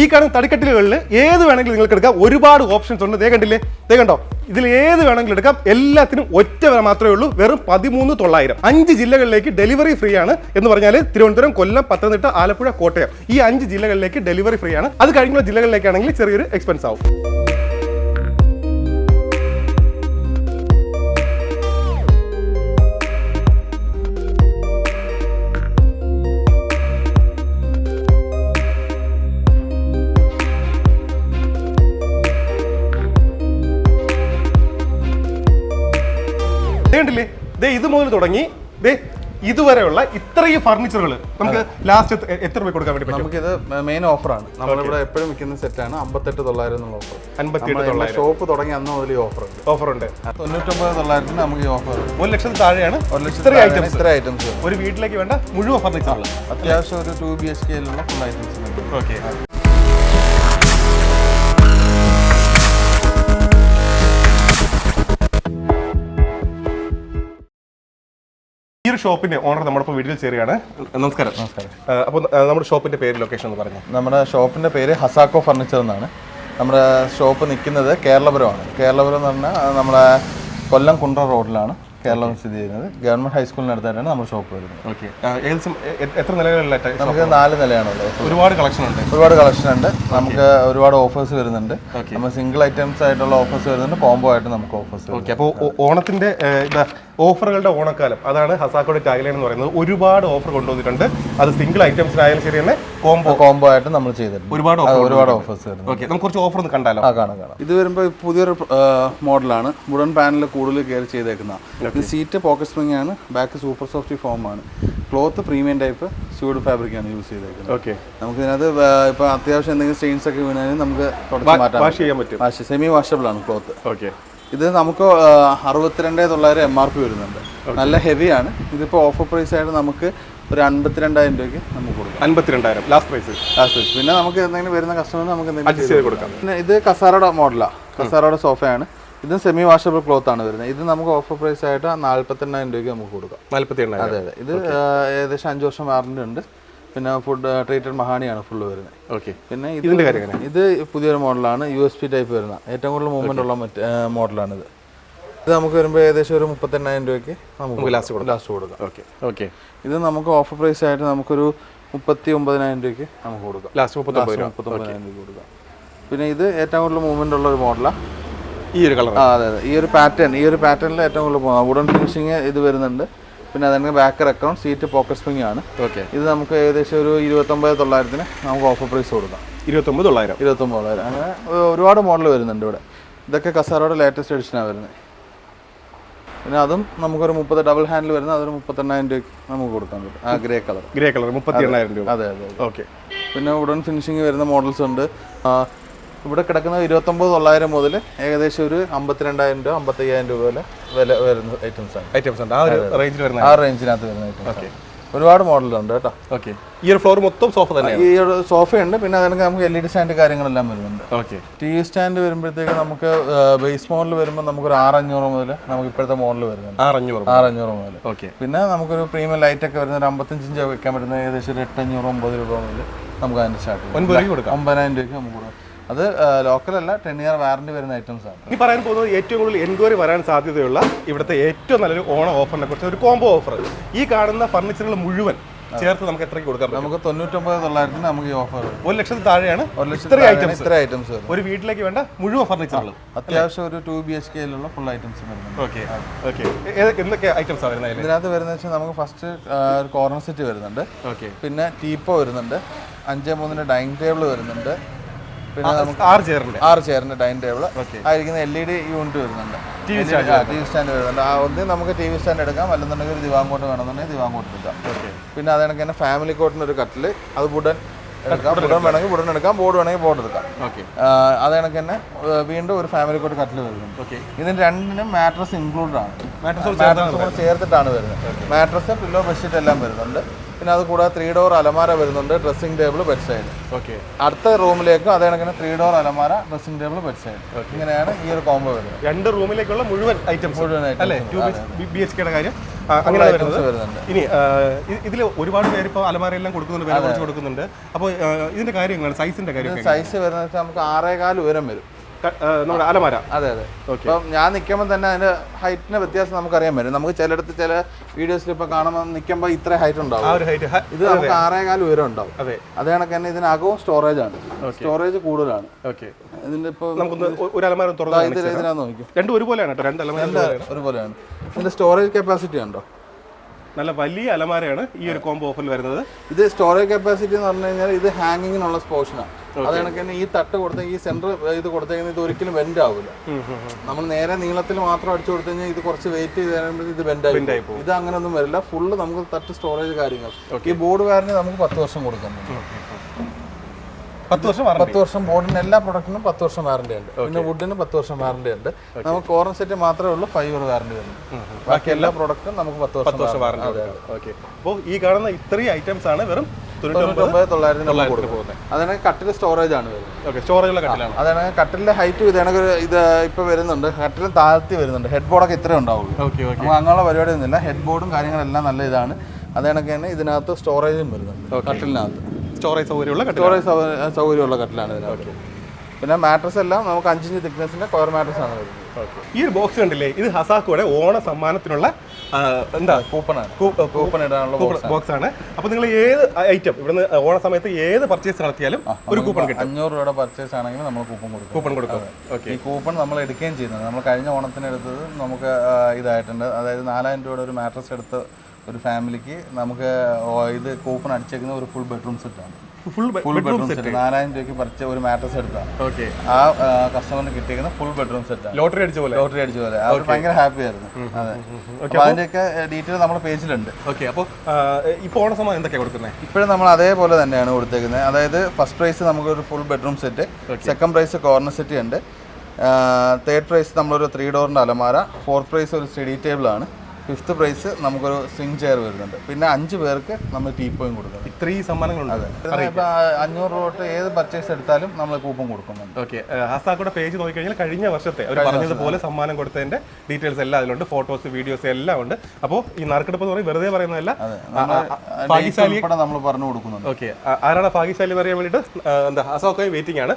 ഈ കാണുന്ന തടിക്കട്ടിലുകളിൽ ഏത് വേണമെങ്കിലും നിങ്ങൾക്ക് എടുക്കാം. ഒരുപാട് ഓപ്ഷൻസ് ഉണ്ട്. ദേ കണ്ടില്ലേ? ഇതിൽ ഏത് വേണമെങ്കിലും എടുക്കാം. എല്ലാത്തിനും ഒറ്റ വില മാത്രമേ ഉള്ളൂ. വെറും പതിമൂന്ന് തൊള്ളായിരം. അഞ്ച് ജില്ലകളിലേക്ക് ഡെലിവറി ഫ്രീ ആണ് എന്ന് പറഞ്ഞാൽ തിരുവനന്തപുരം കൊല്ലം പത്തനംതിട്ട ആലപ്പുഴ കോട്ടയം. ഈ അഞ്ച് ജില്ലകളിലേക്ക് ഡെലിവറി ഫ്രീ ആണ്. അത് കഴിഞ്ഞുള്ള ജില്ലകളിലേക്കാണെങ്കിൽ ചെറിയൊരു എക്സ്പെൻസ് ആവും. ദേ ഇത് മുതൽ തുടങ്ങി ദേ ഇതുവരെയുള്ള ഇത്രയും ഫർണിച്ചറുകൾ നമുക്ക് ലാസ്റ്റ് എത്ര രൂപ കൊടുക്കാൻ വേണ്ടി പറ്റും? ഇത് മെയിൻ ഓഫറാണ് നമ്മളിവിടെ എപ്പോഴും വിൽക്കുന്ന സെറ്റാണ് അമ്പത്തെട്ട് തൊള്ളായിരം എന്നുള്ള ഓഫർ അമ്പത്തിയെട്ട് തൊള്ളായിരം. ഷോപ്പ് തുടങ്ങി അന്ന് മുതൽ ഈ ഓഫർ ഉണ്ട്. ഓഫർ ഉണ്ട്. തൊണ്ണൂറ്റൊമ്പത് തൊള്ളായിരത്തിന് നമുക്ക് ഈ ഓഫർ ഒരു ലക്ഷത്തിന് താഴെയാണ് ഒരു ലക്ഷത്തി ഐറ്റംസ് ഇത്ര ഐറ്റംസ് ഒരു വീട്ടിലേക്ക് വേണ്ട മുഴുവൻ ഫർണിച്ചറുകൾ അത്യാവശ്യം ഒരു two B H കെയിലുള്ള full items okay ഷോപ്പിന്റെ ഓണർ നമ്മുടെ വീട്ടിൽ ചേരുകയാണ്. നമസ്കാരം. നമസ്കാരം. അപ്പോൾ നമ്മുടെ ഷോപ്പിന്റെ പേര് ലൊക്കേഷൻ എന്ന് പറഞ്ഞു. നമ്മുടെ ഷോപ്പിന്റെ പേര് ഹസാക്കോ ഫർണിച്ചർ എന്നാണ്. നമ്മുടെ ഷോപ്പ് നിൽക്കുന്നത് കേരളപുരമാണ്. കേരളപുരം എന്ന് പറഞ്ഞാൽ നമ്മുടെ കൊല്ലം കുണ്ട്ര റോഡിലാണ് കേരളം സ്ഥിതി ചെയ്യുന്നത്. ഗവൺമെന്റ് ഹൈസ്കൂളിനടുത്തായിട്ടാണ് നമ്മുടെ ഷോപ്പ് വരുന്നത്. ഓക്കെ ഏകദേശം എത്ര നിലകളിലായിട്ട് നമുക്ക് നാല് നിലയാണുള്ളത്. ഒരുപാട് കളക്ഷൻ ഉണ്ട്. ഒരുപാട് കളക്ഷൻ ഉണ്ട്. നമുക്ക് ഒരുപാട് ഓഫേഴ്സ് വരുന്നുണ്ട്. നമ്മൾ സിംഗിൾ ഐറ്റംസ് ആയിട്ടുള്ള ഓഫേഴ്സ് വരുന്നുണ്ട്. കോംബോ ആയിട്ട് നമുക്ക് ഓഫേഴ്സ് ഓക്കെ അപ്പോൾ ഓണത്തിന്റെ ഇതാ ഓഫറുകളുടെ ഓണക്കാലം. അതാണ് ഹസാക്കോയുടെ ടാഗ്ലൈൻ എന്ന് പറയുന്നത്. ഒരുപാട് ഓഫർ കൊണ്ടുവന്നിട്ടുണ്ട്. അത് സിംഗിൾ ഐറ്റംസിനായാലും ശരി തന്നെ കോംബോ. കോംബോ ആയിട്ട് നമ്മൾ ചെയ്തിട്ടുണ്ട്. ഒരുപാട് ഒരുപാട് ഓഫേഴ്സ് ഓക്കെ നമുക്ക് കുറച്ച് ഓഫർ ഒന്ന് കണ്ടാലോ? ആ കാണാം കാണാം. ഇത് വരുമ്പോൾ പുതിയൊരു മോഡലാണ്. വുഡൻ പാനൽ കൂടുതൽ കയറി ചെയ്തേക്കുന്ന. ഇത് സീറ്റ് പോക്കറ്റ് സ്പ്രിംഗ് ആണ്. ബാക്ക് സൂപ്പർ സോഫ്റ്റ് ഫോം ആണ്. Cloth premium type suede fabric ആണ് യൂസ് ചെയ്തേക്കുന്നത്. ഓക്കെ നമുക്ക് ഇതിനകത്ത് ഇപ്പൊ അത്യാവശ്യം എന്തെങ്കിലും സ്റ്റെയിൻസ് ഒക്കെ വീണാലും നമുക്ക് വാഷ് ചെയ്യാൻ പറ്റും. വാഷ് സെമി വാഷബിൾ ആണ് ക്ലോത്ത്. ഓക്കെ ഇത് നമുക്ക് അറുപത്തിരണ്ട് തൊള്ളായിരം എം ആർ പി വരുന്നുണ്ട്. നല്ല ഹെവിയാണ് ഇതിപ്പോൾ ഓഫർ പ്രൈസ് ആയിട്ട് നമുക്ക് ഒരു അൻപത്തിരണ്ടായിരം രൂപയ്ക്ക് നമുക്ക് കൊടുക്കാം. അൻപത്തിരണ്ടായിരം. ലാസ്റ്റ് പ്രൈസ് ലാസ്റ്റ് പ്രൈസ് പിന്നെ നമുക്ക് എന്തെങ്കിലും വരുന്ന കസ്റ്റമർ നമുക്ക് എന്തെങ്കിലും കൊടുക്കാം. പിന്നെ ഇത് കസാറയുടെ മോഡലാണ് കസാറയുടെ സോഫയാണ് ഇത് സെമി വാഷബിൾ ക്ലോത്ത് ആണ് വരുന്നത്. ഇത് നമുക്ക് ഓഫർ പ്രൈസ് ആയിട്ട് നാല്പത്തെണ്ണായിരം രൂപയ്ക്ക് നമുക്ക് കൊടുക്കാം. നാല്പത്തി അതെ അതെ. ഇത് ഏകദേശം അഞ്ച് വർഷം വാറണ്ടി ഉണ്ട്. പിന്നെ ഫുഡ് ട്രീറ്റഡ് മഹാണിയാണ് ഫുള്ള് വരുന്നത്. ഓക്കെ പിന്നെ ഇതിന്റെ ഇതിന്റെ കാര്യം ഇത് പുതിയൊരു മോഡലാണ് യു എസ് പി ടൈപ്പ് വരുന്ന. ഏറ്റവും കൂടുതൽ മൂവ്മെന്റ് ഉള്ള മറ്റ് മോഡലാണിത്. ഇത് നമുക്ക് വരുമ്പോൾ ഏകദേശം ഒരു മുപ്പത്തെണ്ണായിരം രൂപയ്ക്ക് നമുക്ക് ലാസ്റ്റ് കൊടുക്കാം. ലാസ്റ്റ് കൊടുക്കാം. ഓക്കെ ഓക്കെ ഇത് നമുക്ക് ഓഫർ പ്രൈസ് ആയിട്ട് നമുക്കൊരു മുപ്പത്തി ഒമ്പതിനായിരം രൂപയ്ക്ക് നമുക്ക് കൊടുക്കാം. ലാസ്റ്റ് മുപ്പത്തൊമ്പത് മുപ്പത്തൊമ്പതിനായിരം രൂപ കൊടുക്കാം. പിന്നെ ഇത് ഏറ്റവും കൂടുതൽ മൂവ്മെന്റ് ഉള്ള ഒരു മോഡലാണ് ഈ ഒരു കളർ അതെ അതെ. ഈ ഒരു പാറ്റേൺ ഈ ഒരു പാറ്റേണിൽ ഏറ്റവും കൂടുതൽ പോകുന്നത് വുഡൻ ഫിനിഷിങ് ഇത് വരുന്നുണ്ട്. പിന്നെ അതിന് ബാക്കർ അക്കൗണ്ട് സീറ്റ് പോക്കറ്റ് സ്പ്രിംഗ് ആണ്. ഓക്കെ ഇത് നമുക്ക് ഏകദേശം ഒരു ഇരുപത്തൊമ്പത് തൊള്ളായിരത്തിന് നമുക്ക് ഓഫർ പ്രൈസ് കൊടുക്കാം. ഇരുപത്തൊമ്പത് തൊള്ളായിരം. ഇരുപത്തൊമ്പത് തൊള്ളായിരം. അങ്ങനെ ഒരുപാട് മോഡൽ വരുന്നുണ്ട് ഇവിടെ. ഇതൊക്കെ കസാറോടെ ലേറ്റസ്റ്റ് എഡിഷനാണ് വരുന്നത്. പിന്നെ അതും നമുക്കൊരു മുപ്പത് ഡബിൾ ഹാൻഡിൽ വരുന്ന അതൊരു മുപ്പത്തെണ്ണായിരം രൂപയ്ക്ക് നമുക്ക് കൊടുക്കാൻ പറ്റും. ആ ഗ്രേ കളർ ഗ്രേ കളർ മുപ്പത്തി എണ്ണായിരം രൂപ. അതെ അതെ. ഓക്കെ പിന്നെ ഉടൻ ഫിനിഷിങ് വരുന്ന മോഡൽസ് ഉണ്ട്. ഇവിടെ കിടക്കുന്ന ഇരുപത്തൊമ്പത് തൊള്ളായിരം മുതൽ ഏകദേശം ഒരു അമ്പത്തിരണ്ടായിരം രൂപ അമ്പത്തയ്യായിരം രൂപ വരെ വില വരുന്ന ഐറ്റംസ് ആണ്. ഐറ്റംസ് ഉണ്ട്. ആ ഒരു റേഞ്ചിൽ വരുന്ന ആ റേഞ്ചിനകത്ത് വരുന്ന ഐറ്റംസ് ഒരുപാട് മോഡലുണ്ട് കേട്ടോ. ഓക്കെ ഈ ഒരു ഫ്ലോർ മൊത്തം സോഫ തന്നെ ഈ ഒരു സോഫയുണ്ട് പിന്നെ അതിനൊക്കെ നമുക്ക് എൽ ഇ ഡി സ്റ്റാൻഡ് കാര്യങ്ങളെല്ലാം വരുന്നുണ്ട്. ഓക്കെ ടി വി സ്റ്റാൻഡ് വരുമ്പോഴത്തേക്ക് നമുക്ക് ബേസ് മോഡൽ വരുമ്പോൾ നമുക്ക് നമുക്കൊരു ആറഞ്ഞൂറ് മുതൽ നമുക്ക് ഇപ്പോഴത്തെ മോഡൽ വരുന്നുണ്ട്. ആറഞ്ഞൂറ് ആറഞ്ഞൂറ് മുതൽ ഓക്കെ പിന്നെ നമുക്കൊരു പ്രീമിയം ലൈറ്റ് ഒക്കെ വരുന്ന ഒരു അമ്പത്തഞ്ച് ഇഞ്ച് വെക്കാൻ പറ്റുന്ന ഏകദേശം ഒരു എട്ടഞ്ഞൂറ് ഒമ്പത് രൂപ മുതൽ നമുക്ക് അതിന്റെ സ്റ്റാർട്ട് ഒമ്പതിനായിരം രൂപയ്ക്ക് നമുക്ക് കൊടുക്കാം. അത് ലോക്കൽ അല്ല ടെൻ ഇയർ വാറന്റി വരുന്ന ഐറ്റംസ് ആണ്. ഈ പറയാൻ പോകുന്നത് ഏറ്റവും കൂടുതൽ എൻക്വയറി വരാൻ സാധ്യതയുള്ള ഇവിടുത്തെ ഏറ്റവും നല്ലൊരു ഓണ ഓഫറിനെ കുറിച്ച് ഒരു കോംബോ ഓഫർ ഈ കാണുന്ന ഫർണിച്ചറുകൾ മുഴുവൻ ചേർത്ത് നമുക്ക് എത്രയ്ക്ക് കൊടുക്കാം നമുക്ക് തൊണ്ണൂറ്റൊമ്പത് തൊള്ളായിരത്തിന് നമുക്ക് ഈ ഓഫർ ഒരു ലക്ഷത്തിൽ താഴെയാണ്. ഒരു ലക്ഷം ഐറ്റംസ് ഇത്ര ഐറ്റംസ് ഒരു വീട്ടിലേക്ക് വേണ്ട മുഴുവൻ ഫർണിച്ചറുകളും അത്യാവശ്യം ഒരു two B H K full items okay okay എന്തൊക്കെ ഐറ്റംസ് വരുന്നത് ഇതിനകത്ത് വരുന്നത് വെച്ചാൽ നമുക്ക് ഫസ്റ്റ് ഒരു കോർണർ സെറ്റ് വരുന്നുണ്ട്. ഓക്കെ പിന്നെ ടീപ്പോ വരുന്നുണ്ട്. അഞ്ച് മൂന്നിന്റെ ഡൈനിങ് ടേബിൾ വരുന്നുണ്ട്. പിന്നെ നമുക്ക് ആറ് ചെയറിന്റെ? ആറ് ചെയറിന്റെ ഡൈനിങ് ടേബിൾ ആയിരിക്കുന്ന എൽ ഇ ഡി യൂണിറ്റ് വരുന്നുണ്ട്. ടി വി സ്റ്റാൻഡ് വരുന്നുണ്ട്. ആ ഒന്ന് നമുക്ക് ടി വി സ്റ്റാൻഡ് എടുക്കാം. അല്ലെന്നുണ്ടെങ്കിൽ ഒരു ദിവാങ്കോട്ട് വേണമെന്നുണ്ടെങ്കിൽ ദിവാങ്കോട്ട് എടുക്കാം. പിന്നെ അത് കണക്ക് തന്നെ ഫാമിലി കോട്ടിന് ഒരു കട്ടിൽ. അത് വുഡൻ എടുക്കാം. വുഡൻ വേണമെങ്കിൽ വുഡൻ എടുക്കാം. ബോർഡ് വേണമെങ്കിൽ ബോർഡ് എടുക്കാം. അത് കണക്ക് തന്നെ വീണ്ടും ഒരു ഫാമിലി കോട്ട് കട്ടിൽ വരുന്നുണ്ട്. ഇതിന് രണ്ടിനും മാട്രസ് ഇൻക്ലൂഡഡ് ആണ്. മാട്രസ് ചേർത്തിട്ടാണ് വരുന്നത്. മാട്രസ് പില്ലോ ബെഡ്ഷീറ്റ് എല്ലാം വരുന്നുണ്ട്. പിന്നെ അത് കൂടാതെ ത്രീ ഡോർ അലമാര വരുന്നുണ്ട് dressing table bed side okay അടുത്ത റൂമിലേക്കും അതേ കണക്കിന് ത്രീ ഡോർ അലമാര ഡ്രസ്സിംഗ് ടേബിൾ ബെഡ് സൈഡ് ഇങ്ങനെയാണ് ഈ ഒരു കോംബോ വരുന്നത്. രണ്ട് റൂമിലേക്കുള്ള മുഴുവൻ ഐറ്റംസ് മുഴുവൻ അല്ലേ? ടു ബി എച്ച് കെയുടെ കാര്യം. അങ്ങനെ വരുന്നുണ്ട്. ഇനി ഇതിൽ ഒരുപാട് പേര് ഇപ്പോൾ അലമാരയെല്ലാം കൊടുക്കുന്നുണ്ട് വില കുറച്ച് കൊടുക്കുന്നുണ്ട്. അപ്പോൾ ഇതിന്റെ കാര്യങ്ങൾ സൈസിന്റെ കാര്യം സൈസ് വരുന്നത് നമുക്ക് ആറേകാൽ ഉയരം വരും. നമ്മുടെ അലമാര. അതെ അതെ. ഇപ്പം ഞാൻ നിൽക്കുമ്പോൾ തന്നെ അതിന്റെ ഹൈറ്റിന്റെ വ്യത്യാസം നമുക്കറിയാൻ പറ്റും. നമുക്ക് ചിലയിടത്ത് ചില വീഡിയോസിൽ ഇപ്പൊ കാണുമ്പോൾ നിൽക്കുമ്പോൾ ഇത്ര ഹൈറ്റ് ഉണ്ടാവും. ഇത് നമുക്ക് ആറേകാൽ ഉയരം ഉണ്ടാവും. അതെ. അതേ കണക്ക് തന്നെ ഇതിനകവും സ്റ്റോറേജ് ആണ്. സ്റ്റോറേജ് കൂടുതലാണ്. ഇതിന്റെ ഇപ്പൊ ഒരു അലമാര തുറന്ന് രണ്ടും ഒരുപോലെയാണ് കേട്ടോ. രണ്ട് അലമാര ഒരുപോലെയാണ്. ഇതിന്റെ സ്റ്റോറേജ് കപ്പാസിറ്റി ഉണ്ടോ? നല്ല വലിയ അലമാരയാണ് ഈ ഒരു കോംബോ ഓഫറിൽ വരുന്നത്. ഇത് സ്റ്റോറേജ് കപ്പാസിറ്റി എന്ന് പറഞ്ഞു കഴിഞ്ഞാൽ ഇത് ഹാങ്ങിങ്ങിനുള്ള പോർഷനാണ് അത് കണക്ക് തന്നെ ഈ തട്ട് കൊടുത്ത ഈ സെന്റർ ഇത് കൊടുത്തേക്കുന്നത് ഇത് ഒരിക്കലും ബെൻഡ് ആവില്ല നമ്മൾ നേരെ നീളത്തിൽ മാത്രം അടിച്ചു കൊടുത്തു കഴിഞ്ഞാൽ ഇത് കുറച്ച് വെയിറ്റ് ചെയ്ത് കഴിയുമ്പോൾ ഇത് ബെൻഡ് ആയി ഇത് അങ്ങനെ ഒന്നും വരില്ല. ഫുള്ള് നമുക്ക് തട്ട് സ്റ്റോറേജ് കാര്യങ്ങൾ. ഈ ബോർഡ് വാറന്റി നമുക്ക് പത്ത് വർഷം കൊടുക്കുന്നുണ്ട് പത്ത് വർഷം വാറണ്ടി പത്ത് വർഷം ബോർഡിന് എല്ലാ പ്രൊഡക്റ്റിനും പത്ത് വർഷം വാറണ്ടി ഉണ്ട്. പിന്നെ വുഡിന് പത്ത് വർഷം വാറണ്ടി ഉണ്ട്. നമുക്ക് കോർണർ സെറ്റ് മാത്രമേ ഉള്ളൂ ഫൈവ് ഇയർ വാറന്റി വരുന്നത് ബാക്കി എല്ലാ പ്രൊഡക്റ്റും നമുക്ക് പത്ത് വർഷം വാറണ്ടി ഓക്കെ അപ്പോൾ ഈ കാണുന്ന ഇത്രയും ഐറ്റംസ് ആണ് വെറും അതാണ് കട്ടിൽ സ്റ്റോറേജ് ആണ് വരുന്നത്. അതാണ് കട്ടിലിന്റെ ഹൈറ്റ് ഇതാണെങ്കിൽ ഇത് ഇപ്പൊ വരുന്നുണ്ട്. കട്ടിൽ താഴ്ത്തി വരുന്നുണ്ട്. ഹെഡ് ബോർഡൊക്കെ ഇത്രേ ഉണ്ടാവുള്ളൂ. നമുക്ക് അങ്ങനെയുള്ള പരിപാടി ഒന്നുമില്ല ഹെഡ് ബോർഡും കാര്യങ്ങളെല്ലാം നല്ല ഇതാണ് അത് കണക്ക് തന്നെ ഇതിനകത്ത് സ്റ്റോറേജും വരുന്നുണ്ട്. കട്ടിലിനകത്ത് സ്റ്റോറേജ് സൗകര്യമുള്ള സ്റ്റോറേജ് സൗകര്യമുള്ള കട്ടിലാണ് ഇതിനകത്ത്. പിന്നെ മാട്രസ് എല്ലാം നമുക്ക് അഞ്ചിഞ്ച് തിക്നെസിന്റെ കോയർ മാട്രസ് ആണ് വരുന്നത്. ഈ ഒരു ബോക്സ് കണ്ടില്ലേ? ഇത് ഹസാക്കോടെ ഓണ സമ്മാനത്തിനുള്ള എന്താ? കൂപ്പൺ ആണ്. കൂപ്പൺ ഇടാനുള്ള ബോക്സ് ആണ്. അപ്പോൾ നിങ്ങൾ ഏത് ഐറ്റം ഇവിടുന്ന് ഓണ സമയത്ത് ഏത് പർച്ചേസ് നടത്തിയാലും ഒരു കൂപ്പൺ കിട്ടും. അഞ്ഞൂറ് രൂപയുടെ പർച്ചേസ് ആണെങ്കിൽ നമ്മൾ കൂപ്പൺ കൊടുക്കും. കൂപ്പൺ കൊടുക്കും. ഓക്കെ. ഈ കൂപ്പൺ നമ്മൾ എടുക്കുകയും ചെയ്യുന്നത്. നമ്മൾ കഴിഞ്ഞ ഓണത്തിന് എടുത്തത് നമുക്ക് ഇതായിട്ടുണ്ട്. അതായത് നാലായിരം രൂപയുടെ ഒരു മാട്രസ് എടുത്ത ഒരു ഫാമിലിക്ക് നമുക്ക് ഇത് കൂപ്പൺ അടിച്ചേക്കുന്ന ഒരു ഫുൾ ബെഡ്റൂം സെറ്റാണ് ഫുൾ ഫുൾ ബെഡ്റൂം സെറ്റ് നാലായിരം രൂപയ്ക്ക് പറിച്ച ഒരു മാട്രസ് എടുത്താണ് ഓക്കെ ആ കസ്റ്റമറിന് കിട്ടിയിരിക്കുന്ന ഫുൾ ബെഡ്റൂം സെറ്റ് ലോട്ടറി അടിച്ച പോലെ? ലോട്ടറി അടിച്ച പോലെ. അവർ ഭയങ്കര ഹാപ്പി ആയിരുന്നു. അതെ. അപ്പോൾ അതിന്റെയൊക്കെ ഡീറ്റെയിൽ നമ്മുടെ പേജിലുണ്ട്. ഓക്കെ അപ്പോൾ ഇപ്പോൾ ഓണ സമയം എന്തൊക്കെയാണ് കൊടുക്കുന്നത് ഇപ്പോഴും നമ്മൾ അതേപോലെ തന്നെയാണ് കൊടുത്തേക്കുന്നത്. അതായത് ഫസ്റ്റ് പ്രൈസ് നമുക്കൊരു full bedroom set second price corner set ഉണ്ട്. തേർഡ് പ്രൈസ് നമ്മളൊരു ത്രീ ഡോറിന്റെ അലമാര ഫോർത്ത് പ്രൈസ് ഒരു സ്റ്റഡി ടേബിളാണ് ഫിഫ്ത്ത് പ്രൈസ് നമുക്കൊരു സ്വിംഗ് ചെയർ വരുന്നുണ്ട്. പിന്നെ അഞ്ച് പേർക്ക് നമ്മൾ ടീ ടീപ്പോയും കൊടുക്കുന്നുണ്ട് ഇത്രയും സമ്മാനങ്ങളുണ്ട്. അഞ്ഞൂറ് രൂപ തൊട്ട് ഏത് പർച്ചേസ് എടുത്താലും നമ്മൾ കൂപ്പൺ കൊടുക്കുന്നുണ്ട്. ഓക്കെ. ഹസാക്കോടെ പേജ് നോക്കിക്കഴിഞ്ഞാൽ കഴിഞ്ഞ വർഷത്തെ അവർ പറഞ്ഞതുപോലെ സമ്മാനം കൊടുത്തതിന്റെ ഡീറ്റെയിൽസ് എല്ലാം അതിലുണ്ട്. ഫോട്ടോസ് വീഡിയോസ് എല്ലാം ഉണ്ട്. അപ്പോൾ ഈ നറുക്കെടുപ്പ് എന്ന് പറയുന്നത് വെറുതെ പറയുന്നതല്ല. ഭാഗ്യശാലി നമ്മൾ പറഞ്ഞു കൊടുക്കുന്നുണ്ട്. ഓക്കെ. ആരാണ് ഭാഗ്യശാലി എന്ന് അറിയാൻ വേണ്ടിയിട്ട് എന്താ ഹസാക്കോ വെയിറ്റിംഗ് ആണ്.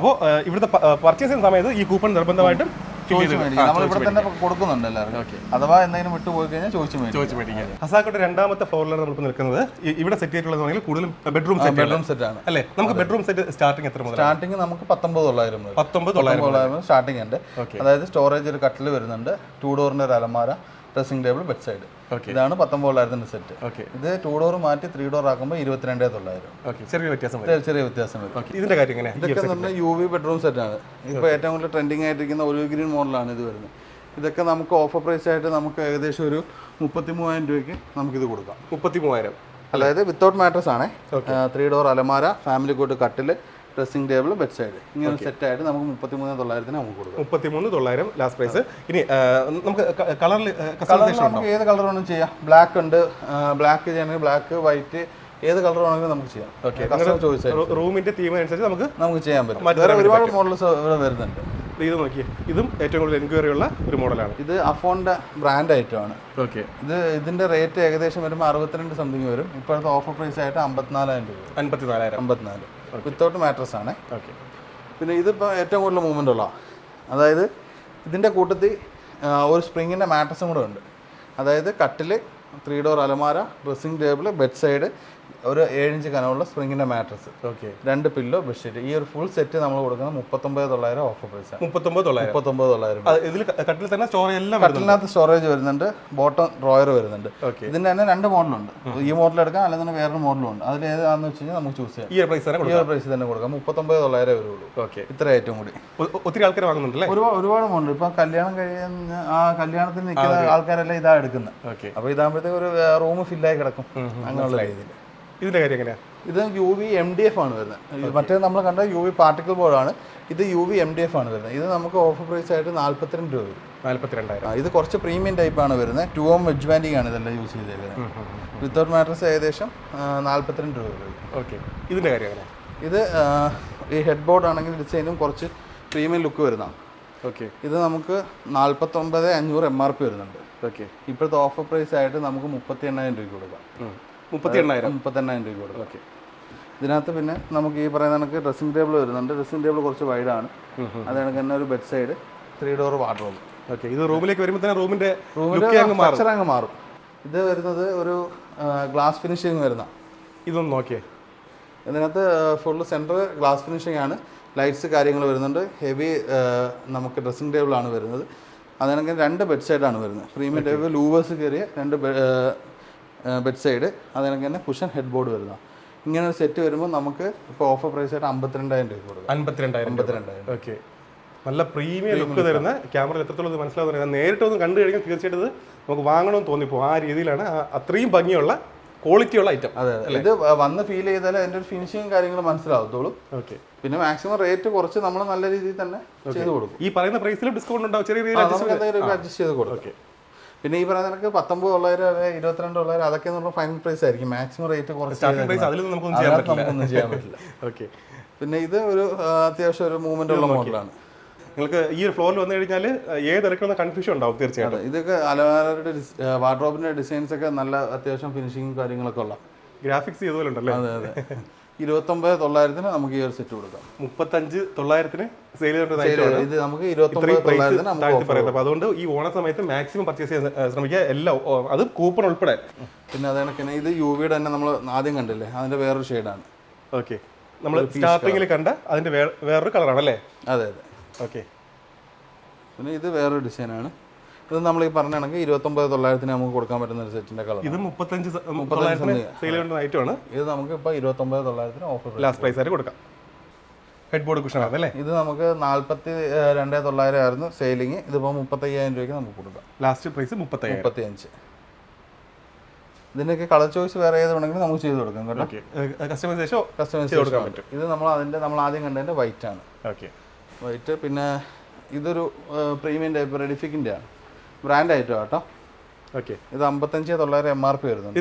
അപ്പോൾ ഇവിടുത്തെ പർച്ചേസിംഗ് സമയത്ത് ഈ കൂപ്പൺ നിർബന്ധമായിട്ടും ചോദിച്ചു മേടിക്കും. നമ്മൾ ഇവിടെ തന്നെ കൊടുക്കുന്നുണ്ട് എല്ലാവർക്കും. അഥവാ എന്തെങ്കിലും വിട്ടു പോയി കഴിഞ്ഞാൽ ചോദിച്ചു മേടിക്കും. ചോദിച്ചു മേടിക്കാം. ഹസാക്കോയുടെ രണ്ടാമത്തെ ഫ്ലോറിലാണ് നമ്മൾ നിൽക്കുന്നത്. ഇവിടെ സെറ്റ് ചെയ്തിട്ടുള്ളതാണെങ്കിൽ കൂടുതലും ബെഡ്റൂം സെറ്റ് ബെഡ്റൂം സെറ്റ് ആണ്. അല്ലേ? നമുക്ക് ബെഡ്റൂം സെറ്റ് സ്റ്റാർട്ടിംഗ് എത്ര മുതൽ സ്റ്റാർട്ടിംഗ് നമുക്ക് പത്തൊമ്പത് തൊള്ളായിരം പത്തൊമ്പത് തൊള്ളായിരം സ്റ്റാർട്ടിംഗ് ഉണ്ട്. അതായത് സ്റ്റോറേജ് ഒരു കട്ടിൽ വരുന്നുണ്ട്. ടൂ ഡോറിന്റെ ഒരു അലമാര ഡ്രസ്സിംഗ് ടേബിൾ ബെഡ് സൈഡ്. ഇതാണ് പത്തൊമ്പത് തൊള്ളായിരത്തിന്റെ സെറ്റ് ഇത് ടൂ ഡോർ മാറ്റി ത്രീ ഡോർ ആക്കുമ്പോൾ ഇരുപത്തിരണ്ടേ തൊള്ളായിരം. ചെറിയ വ്യത്യാസം ചെറിയ- വ്യത്യാസം ഇതിന്റെ കാര്യം എങ്ങനെ? ഇതൊക്കെ നമ്മുടെ യു വി ബെഡ്റൂം സെറ്റാണ് ആണ്. ഇപ്പോൾ ഏറ്റവും കൂടുതൽ ട്രെൻഡിങ് ആയിട്ടിരിക്കുന്ന ഒരു ഗ്രീൻ മോഡലാണ് ഇത് വരുന്നത്. ഇതൊക്കെ നമുക്ക് ഓഫർ പ്രൈസ് ആയിട്ട് നമുക്ക് ഏകദേശം ഒരു മുപ്പത്തി മൂവായിരം രൂപയ്ക്ക് നമുക്കിത് കൊടുക്കാം. മുപ്പത്തി മൂവായിരം അതായത് വിത്തൗട്ട് മാട്രസ് ആണേ. ത്രീ ഡോർ അലമാര ഫാമിലി കൂട്ട് കട്ടിൽ ഡ്രസ്സിംഗ് ടേബിൾ ബെഡ് സൈഡ് ഇങ്ങനെ സെറ്റ് ആയിട്ട് നമുക്ക് മുപ്പത്തി മൂന്ന് തൊള്ളായിരത്തിന് നമുക്ക് കൊടുക്കാം. മുപ്പത്തിമൂന്ന് തൊള്ളായിരം ലാസ്റ്റ് പ്രൈസ് ഇനി നമുക്ക് കളറിൽ നമുക്ക് ഏത് കളർ വേണമെങ്കിലും ചെയ്യാം. ബ്ലാക്ക് ഉണ്ട്. ബ്ലാക്ക് ചെയ്യണമെങ്കിൽ ബ്ലാക്ക് വൈറ്റ് ഏത് കളർ വേണമെങ്കിലും നമുക്ക് ചെയ്യാം. കസ്റ്റമർ ചോയ്സ് റൂമിന്റെ തീം അനുസരിച്ച് നമുക്ക് നമുക്ക് ചെയ്യാൻ പറ്റും. വേറെ ഒരുപാട് മോഡൽസ് ഇവിടെ വരുന്നുണ്ട്. ഇത് നോക്കി ഇതും ഏറ്റവും കൂടുതൽ എൻക്വയറി ഉള്ള ഒരു മോഡലാണ് ഇത് അഫോണിന്റെ ബ്രാൻഡ് ഐറ്റമാണ് ഓക്കെ ഇത് ഇതിന്റെ റേറ്റ് ഏകദേശം വരുമ്പോൾ അറുപത്തിരണ്ട് സംതിങ് വരും. ഇപ്പോഴത്തെ ഓഫർ പ്രൈസ് ആയിട്ട് അമ്പത്തിനാലായിരം രൂപ അൻപത്തിനാലായിരം. അമ്പത്തിനാല്. വിത്തൗട്ട് മാട്രസ് ആണ്. ഓക്കെ പിന്നെ ഇതിപ്പോൾ ഏറ്റവും കൂടുതൽ മൂവ്മെന്റ് ഉള്ള അതായത് ഇതിന്റെ കൂട്ടത്തിൽ ഒരു സ്പ്രിങ്ങിന്റെ മാട്രസും കൂടെ ഉണ്ട്. അതായത് കട്ടിൽ ത്രീ ഡോർ അലമാര ഡ്രസ്സിംഗ് ടേബിൾ ബെഡ് സൈഡ് ഒരു ഏഴിഞ്ച് കനമുള്ള സ്പ്രിങ്ങിന്റെ മാട്രസ്. ഓക്കെ രണ്ട് പില്ലോ ബെഡ്ഷീറ്റ്. ഈ ഒരു ഫുൾ സെറ്റ് നമ്മൾ കൊടുക്കുന്നത് മുപ്പത്തൊമ്പത് തൊള്ളായിരം ഓഫർ പ്രൈസ് മുപ്പത്തൊമ്പത് തൊള്ളായിരം. മുപ്പത്തൊമ്പത് തൊള്ളായിരം ഇതിൽ കട്ടിൽ തന്നെ സ്റ്റോറേജ് എല്ലാം കട്ടിലിനകത്ത് സ്റ്റോറേജ് വരുന്നുണ്ട് ബോട്ടം ഡ്രോയർ വരുന്നുണ്ട്. ഓക്കെ ഇതിന്റെ തന്നെ രണ്ട് മോഡലുണ്ട്. ഈ മോഡൽ എടുക്കാം അല്ലെങ്കിൽ തന്നെ വേറൊരു മോഡലും ഉണ്ട്. അതിൽ ഏതാണെന്ന് വെച്ച് കഴിഞ്ഞാൽ നമുക്ക് ചൂസ് ചെയ്യാം. ഈ ഒരു പ്രൈസ് തന്നെ ഈ ഒരു പ്രൈസ് തന്നെ കൊടുക്കാം. മുപ്പത്തൊമ്പത് തൊള്ളായിരം വരുള്ളൂ. ഓക്കെ ഇത്ര ഏറ്റവും കൂടി. ഒത്തിരി ആൾക്കാർ വാങ്ങുന്നുണ്ടല്ലേ? ഒരുപാട് ഒരുപാട് മോഡൽ ഇപ്പൊ കല്യാണം കഴിയുന്ന ആ കല്യാണത്തിന് നിൽക്കുന്ന ആൾക്കാരെല്ലാം ഇതാ എടുക്കുന്നത്. ഓക്കെ അപ്പൊ ഇതാകുമ്പോഴത്തേക്ക് ഒരു റൂം ഫില്ലായി കിടക്കും. അങ്ങനെയുള്ള രീതിയിൽ. ഇതിന്റെ കാര്യം എങ്ങനെയാ? ഇത് U V M D F ആണ് വരുന്നത്. മറ്റേ നമ്മൾ കണ്ട യു വി പാർട്ടിക്കിൾ ബോർഡാണ് ഇത് U V M D F ആണ് വരുന്നത്. ഇത് നമുക്ക് ഓഫർ പ്രൈസ് ആയിട്ട് നാല്പത്തിരണ്ട് രൂപ വരും. നാല്പത്തിരണ്ടായിരം. ഇത് കുറച്ച് പ്രീമിയം ടൈപ്പ് ആണ് വരുന്നത്. ടു ഓം വെജ് ബാൻഡിങ് ആണ് ഇതെല്ലാം യൂസ് ചെയ്തേക്കുന്നത്. വിത്തൗട്ട് മാട്രസ് ഏകദേശം നാല്പത്തിരണ്ട് രൂപ ഓക്കെ ഇതിന്റെ കാര്യം എങ്ങനെയാ? ഇത് ഈ ഹെഡ് ബോർഡ് ആണെങ്കിൽ ഡിസൈനും കുറച്ച് പ്രീമിയം ലുക്ക് വരുന്നതാണ്. ഓക്കെ ഇത് നമുക്ക് നാൽപ്പത്തൊമ്പത് അഞ്ഞൂറ് എം ആർ പി വരുന്നുണ്ട്. ഓക്കെ ഇപ്പോഴത്തെ ഓഫർ പ്രൈസ് ആയിട്ട് നമുക്ക് മുപ്പത്തി എണ്ണായിരം രൂപ കൊടുക്കാം മുപ്പത്തി എണ്ണായിരം മുപ്പത്തെണ്ണായിരം രൂപ കൊടുക്കും. ഓക്കെ. ഇതിനകത്ത് പിന്നെ നമുക്ക് ഈ പറയുന്ന കണക്ക് ഡ്രസ്സിംഗ് ടേബിൾ വരുന്നുണ്ട്. ഡ്രസ്സിംഗ് ടേബിൾ കുറച്ച് വൈഡാണ് അത് കണക്ക് തന്നെ ഒരു bed side three door wardrobe okay. ഇത് റൂമിലേക്ക് വരുമ്പോൾ തന്നെ റൂമിന്റെ റൂമിൽ ലുക്ക് അങ്ങ് മാറും. ഇത് വരുന്നത് ഒരു ഗ്ലാസ് ഫിനിഷിങ് വരുന്ന. ഇതൊന്ന് നോക്കിയേ. ഇതിനകത്ത് ഫുള്ള് സെന്റർ ഗ്ലാസ് ഫിനിഷിംഗ് ആണ്. ലൈറ്റ്സ് കാര്യങ്ങൾ വരുന്നുണ്ട്. ഹെവി നമുക്ക് ഡ്രസ്സിംഗ് ടേബിളാണ് വരുന്നത്. അതിനൊക്കെ രണ്ട് ബെഡ് സൈഡാണ് വരുന്നത്. പ്രീമിയം ടേബിൾ ലൂവേഴ്സ് കയറിയ രണ്ട് ബെഡ് സൈഡ് അതിനൊക്കെ തന്നെ കുഷൻ ഹെഡ് ബോർഡ് വരുന്ന ഇങ്ങനെ ഒരു സെറ്റ് വരുമ്പോൾ നമുക്ക് ഇപ്പോൾ ഓഫർ പ്രൈസ് ആയിട്ട് അമ്പത്തിരണ്ടായിരം രൂപ കൊടുക്കാം. അൻപത്തിരണ്ടായിരം അമ്പത്തിരണ്ടായിരം. ഓക്കെ നല്ല പ്രീമിയം ലുക്ക് തരുന്ന ക്യാമറ എത്രത്തോളം ഇത് നേരിട്ട് നേരിട്ടൊന്ന് കണ്ടു കഴിഞ്ഞാൽ തീർച്ചയായിട്ടും ഇത് നമുക്ക് വാങ്ങണമെന്ന് തോന്നിപ്പോ ആ രീതിയിലാണ് അത്രയും ഭംഗിയുള്ള ക്വാളിറ്റിയുള്ള ഐറ്റം അതെ അതെ. ഇത് വന്ന് ഫീൽ ചെയ്താലേ അതിന്റെ ഒരു ഫിനിഷിങ് കാര്യങ്ങൾ മനസ്സിലാവത്തുള്ളൂ ഓക്കെ പിന്നെ മാക്സിമം റേറ്റ് കുറച്ച് നമ്മൾ നല്ല രീതിയിൽ തന്നെ ചെയ്ത് കൊടുക്കും. ഈ പറയുന്ന പ്രൈസിലും ഡിസ്കൗണ്ട് ഉണ്ടാവും ചെറിയ രീതിയിൽ അഡ്ജസ്റ്റ് ചെയ്ത് കൊടുക്കും. പിന്നെ ഈ പറയുന്ന കണക്ക് പത്തൊമ്പത് ഉള്ളവര് അല്ലെ ഇരുപത്തിരണ്ട് ഉള്ളവര് അതൊക്കെ നമ്മൾ ഫൈനൽ പ്രൈസ് ആയിരിക്കും. മാക്സിമം റേറ്റ് കുറച്ച് നമുക്കൊന്നും ചെയ്യാൻ പറ്റില്ല. ഓക്കെ പിന്നെ ഇത് ഒരു അത്യാവശ്യം ഒരു മൂവ്മെന്റ് ഉള്ള മോഡലാണ് നിങ്ങൾക്ക് ഈ ഒരു ഫ്ലോറിൽ വന്നു കഴിഞ്ഞാൽ ഏത് ഇറക്കുന്ന കൺഫ്യൂഷൻ ഉണ്ടാവും തീർച്ചയായിട്ടും? ഇതൊക്കെ അലമാരയുടെ വാർഡ്രോബിന്റെ ഡിസൈൻസ് ഒക്കെ നല്ല അത്യാവശ്യം ഫിനിഷിങ്ങും കാര്യങ്ങളൊക്കെ ഉള്ള. ഗ്രാഫിക്സ് ഇതുപോലെ ഉണ്ടല്ലേ? അതെ അതെ. ഇരുപത്തൊമ്പത് തൊള്ളായിരത്തിന് നമുക്ക് ഈ ഒരു സെറ്റ് കൊടുക്കാം. മുപ്പത്തഞ്ച് തൊള്ളായിരത്തിന് സെയിൽ ഇത് നമുക്ക് ഇരുപത്തൊമ്പത് തൊള്ളായിരത്തിന് നമുക്ക് പറയുന്നത്. അതുകൊണ്ട് ഈ ഓണ സമയത്ത് മാക്സിമം പർച്ചേസ് ചെയ്യാൻ ശ്രമിക്കുക. എല്ലാം അത് കൂപ്പൺ ഉൾപ്പെടെ. പിന്നെ അത് കണക്കിന് ഇത് യു വിയുടെ തന്നെ നമ്മൾ ആദ്യം കണ്ടില്ലേ? അതിന്റെ വേറൊരു ഷെയ്ഡാണ് ഓക്കെ നമ്മൾ സ്റ്റാർട്ടിങ്ങിൽ കണ്ട അതിന്റെ വേറൊരു കളറാണ് അല്ലേ അതെ അതെ. ഓക്കെ പിന്നെ ഇത് വേറൊരു ഡിസൈനാണ് ഇത് നമ്മൾ ഈ പറഞ്ഞാണെങ്കിൽ ഇരുപത്തൊമ്പത് തൊള്ളായിരത്തിന് നമുക്ക് കൊടുക്കാൻ പറ്റുന്ന ഒരു സെറ്റിന്റെ കളർ ഇത് മുപ്പത്തഞ്ച് ഐറ്റമാണ് ഇത് നമുക്ക് ഇപ്പോൾ ഇരുപത്തൊമ്പത് തൊള്ളായിരത്തിന് ഓഫർ ലാസ്റ്റ് പ്രൈസ് ആയിട്ട് കൊടുക്കാം. ഹെഡ് ബോർഡ് കുഷൻ ആണ് അല്ലേ? ഇത് നമുക്ക് നാൽപ്പത്തി രണ്ട് തൊള്ളായിരം ആയിരുന്നു സെയിലിംഗ് ഇതിപ്പോൾ മുപ്പത്തയ്യായിരം രൂപയ്ക്ക് നമുക്ക് കൊടുക്കാം. ലാസ്റ്റ് പ്രൈസ് മുപ്പത്തി ഇതിന്റെയൊക്കെ കളർ ചോയ്സ് വേറെ ഏത് വേണമെങ്കിലും നമുക്ക് ചെയ്ത് കൊടുക്കാം കേട്ടോ. കസ്റ്റമൈസേഷൻ കസ്റ്റമൈസ് കൊടുക്കാൻ പറ്റും. ഇത് നമ്മൾ അതിന്റെ നമ്മൾ ആദ്യം കണ്ടതിന്റെ വൈറ്റ് ആണ്. ഓക്കെ വൈറ്റ് പിന്നെ ഇതൊരു പ്രീമിയം ടൈപ്പ് റെഡിഫിക്കിന്റെ ആണ് ബ്രാൻഡ് ആയിട്ടോ കേട്ടോ. ഓക്കെ. ഇത് അമ്പത്തഞ്ച് തൊള്ളായിരം എം ആർ പി വരുന്നുണ്ട്.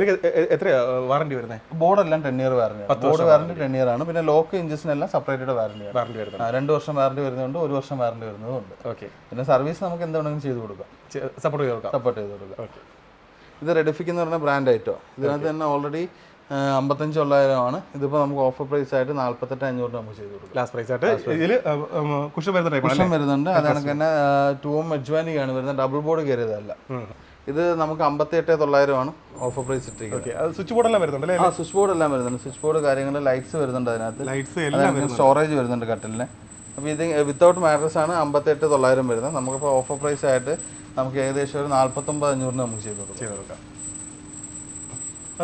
എത്രയാ വാറണ്ടി വരുന്നത് ബോർഡെല്ലാം ten year warranty board warranty ten year ആണ്. പിന്നെ ലോക്ക് ഇഞ്ചസിനെല്ലാം സെപ്പറേറ്റഡ് വാറണ്ടി വാറണ്ടി വരുന്നത് രണ്ട് വർഷം വാറണ്ടി വരുന്നുണ്ട് ഒരു വർഷം വാറണ്ടി വരുന്നതുണ്ട് ഓക്കെ. പിന്നെ സർവീസ് നമുക്ക് എന്ത് വേണമെങ്കിലും ചെയ്ത് കൊടുക്കാം. സപ്പോർട്ട് ചെയ്ത് കൊടുക്കാം. സപ്പോർട്ട് ചെയ്ത് കൊടുക്കാം. ഓക്കെ. ഇത് റെഡിഫിക്ക് എന്ന് പറഞ്ഞ ബ്രാൻഡ് ഐറ്റോ ഇതിനകത്ത് തന്നെ ഓൾറെഡി അമ്പത്തഞ്ച് തൊള്ളായിരം ആണ്. ഇതിപ്പോൾ നമുക്ക് ഓഫർ പ്രൈസ് ആയിട്ട് നാല്പത്തെട്ട് അഞ്ഞൂറ് നമുക്ക് ചെയ്തു കൊടുക്കാം. ലാസ്റ്റ് പ്രൈസ് ആയിട്ട് ഇതിൽ കുഷൻ വരുന്ന കുഷൻ വരുന്നുണ്ട് അതാണ് തന്നെ ടൂ മെജ്വാനിങ് ആണ് വരുന്നത്. ഡബിൾ ബോർഡ് കയറിയതല്ല. ഇത് നമുക്ക് അമ്പത്തി എട്ട് തൊള്ളായിരം ആണ് ഓഫർ പ്രൈസ് ഇട്ടിരിക്കുന്നത്. സ്വിച്ച് ബോർഡ് എല്ലാം വരുന്നുണ്ട് ആ സ്വിച്ച് ബോർഡ് എല്ലാം വരുന്നുണ്ട്. സ്വിച്ച് ബോർഡ് കാര്യങ്ങൾ ലൈറ്റ്സ് വരുന്നുണ്ട് അതിനകത്ത്. ലൈറ്റ്സ് സ്റ്റോറേജ് വരുന്നുണ്ട്. കട്ടലിന് അപ്പോൾ ഇത് വിത്തൗട്ട് മാട്രസ് ആണ് അമ്പത്തി എട്ട് തൊള്ളായിരം വരുന്നത്. നമുക്കിപ്പോൾ ഓഫർ പ്രൈസ് ആയിട്ട് നമുക്ക് ഏകദേശം ഒരു നാല്പത്തൊമ്പത് അഞ്ഞൂറിന് നമുക്ക് ചെയ്ത് കൊടുക്കാം.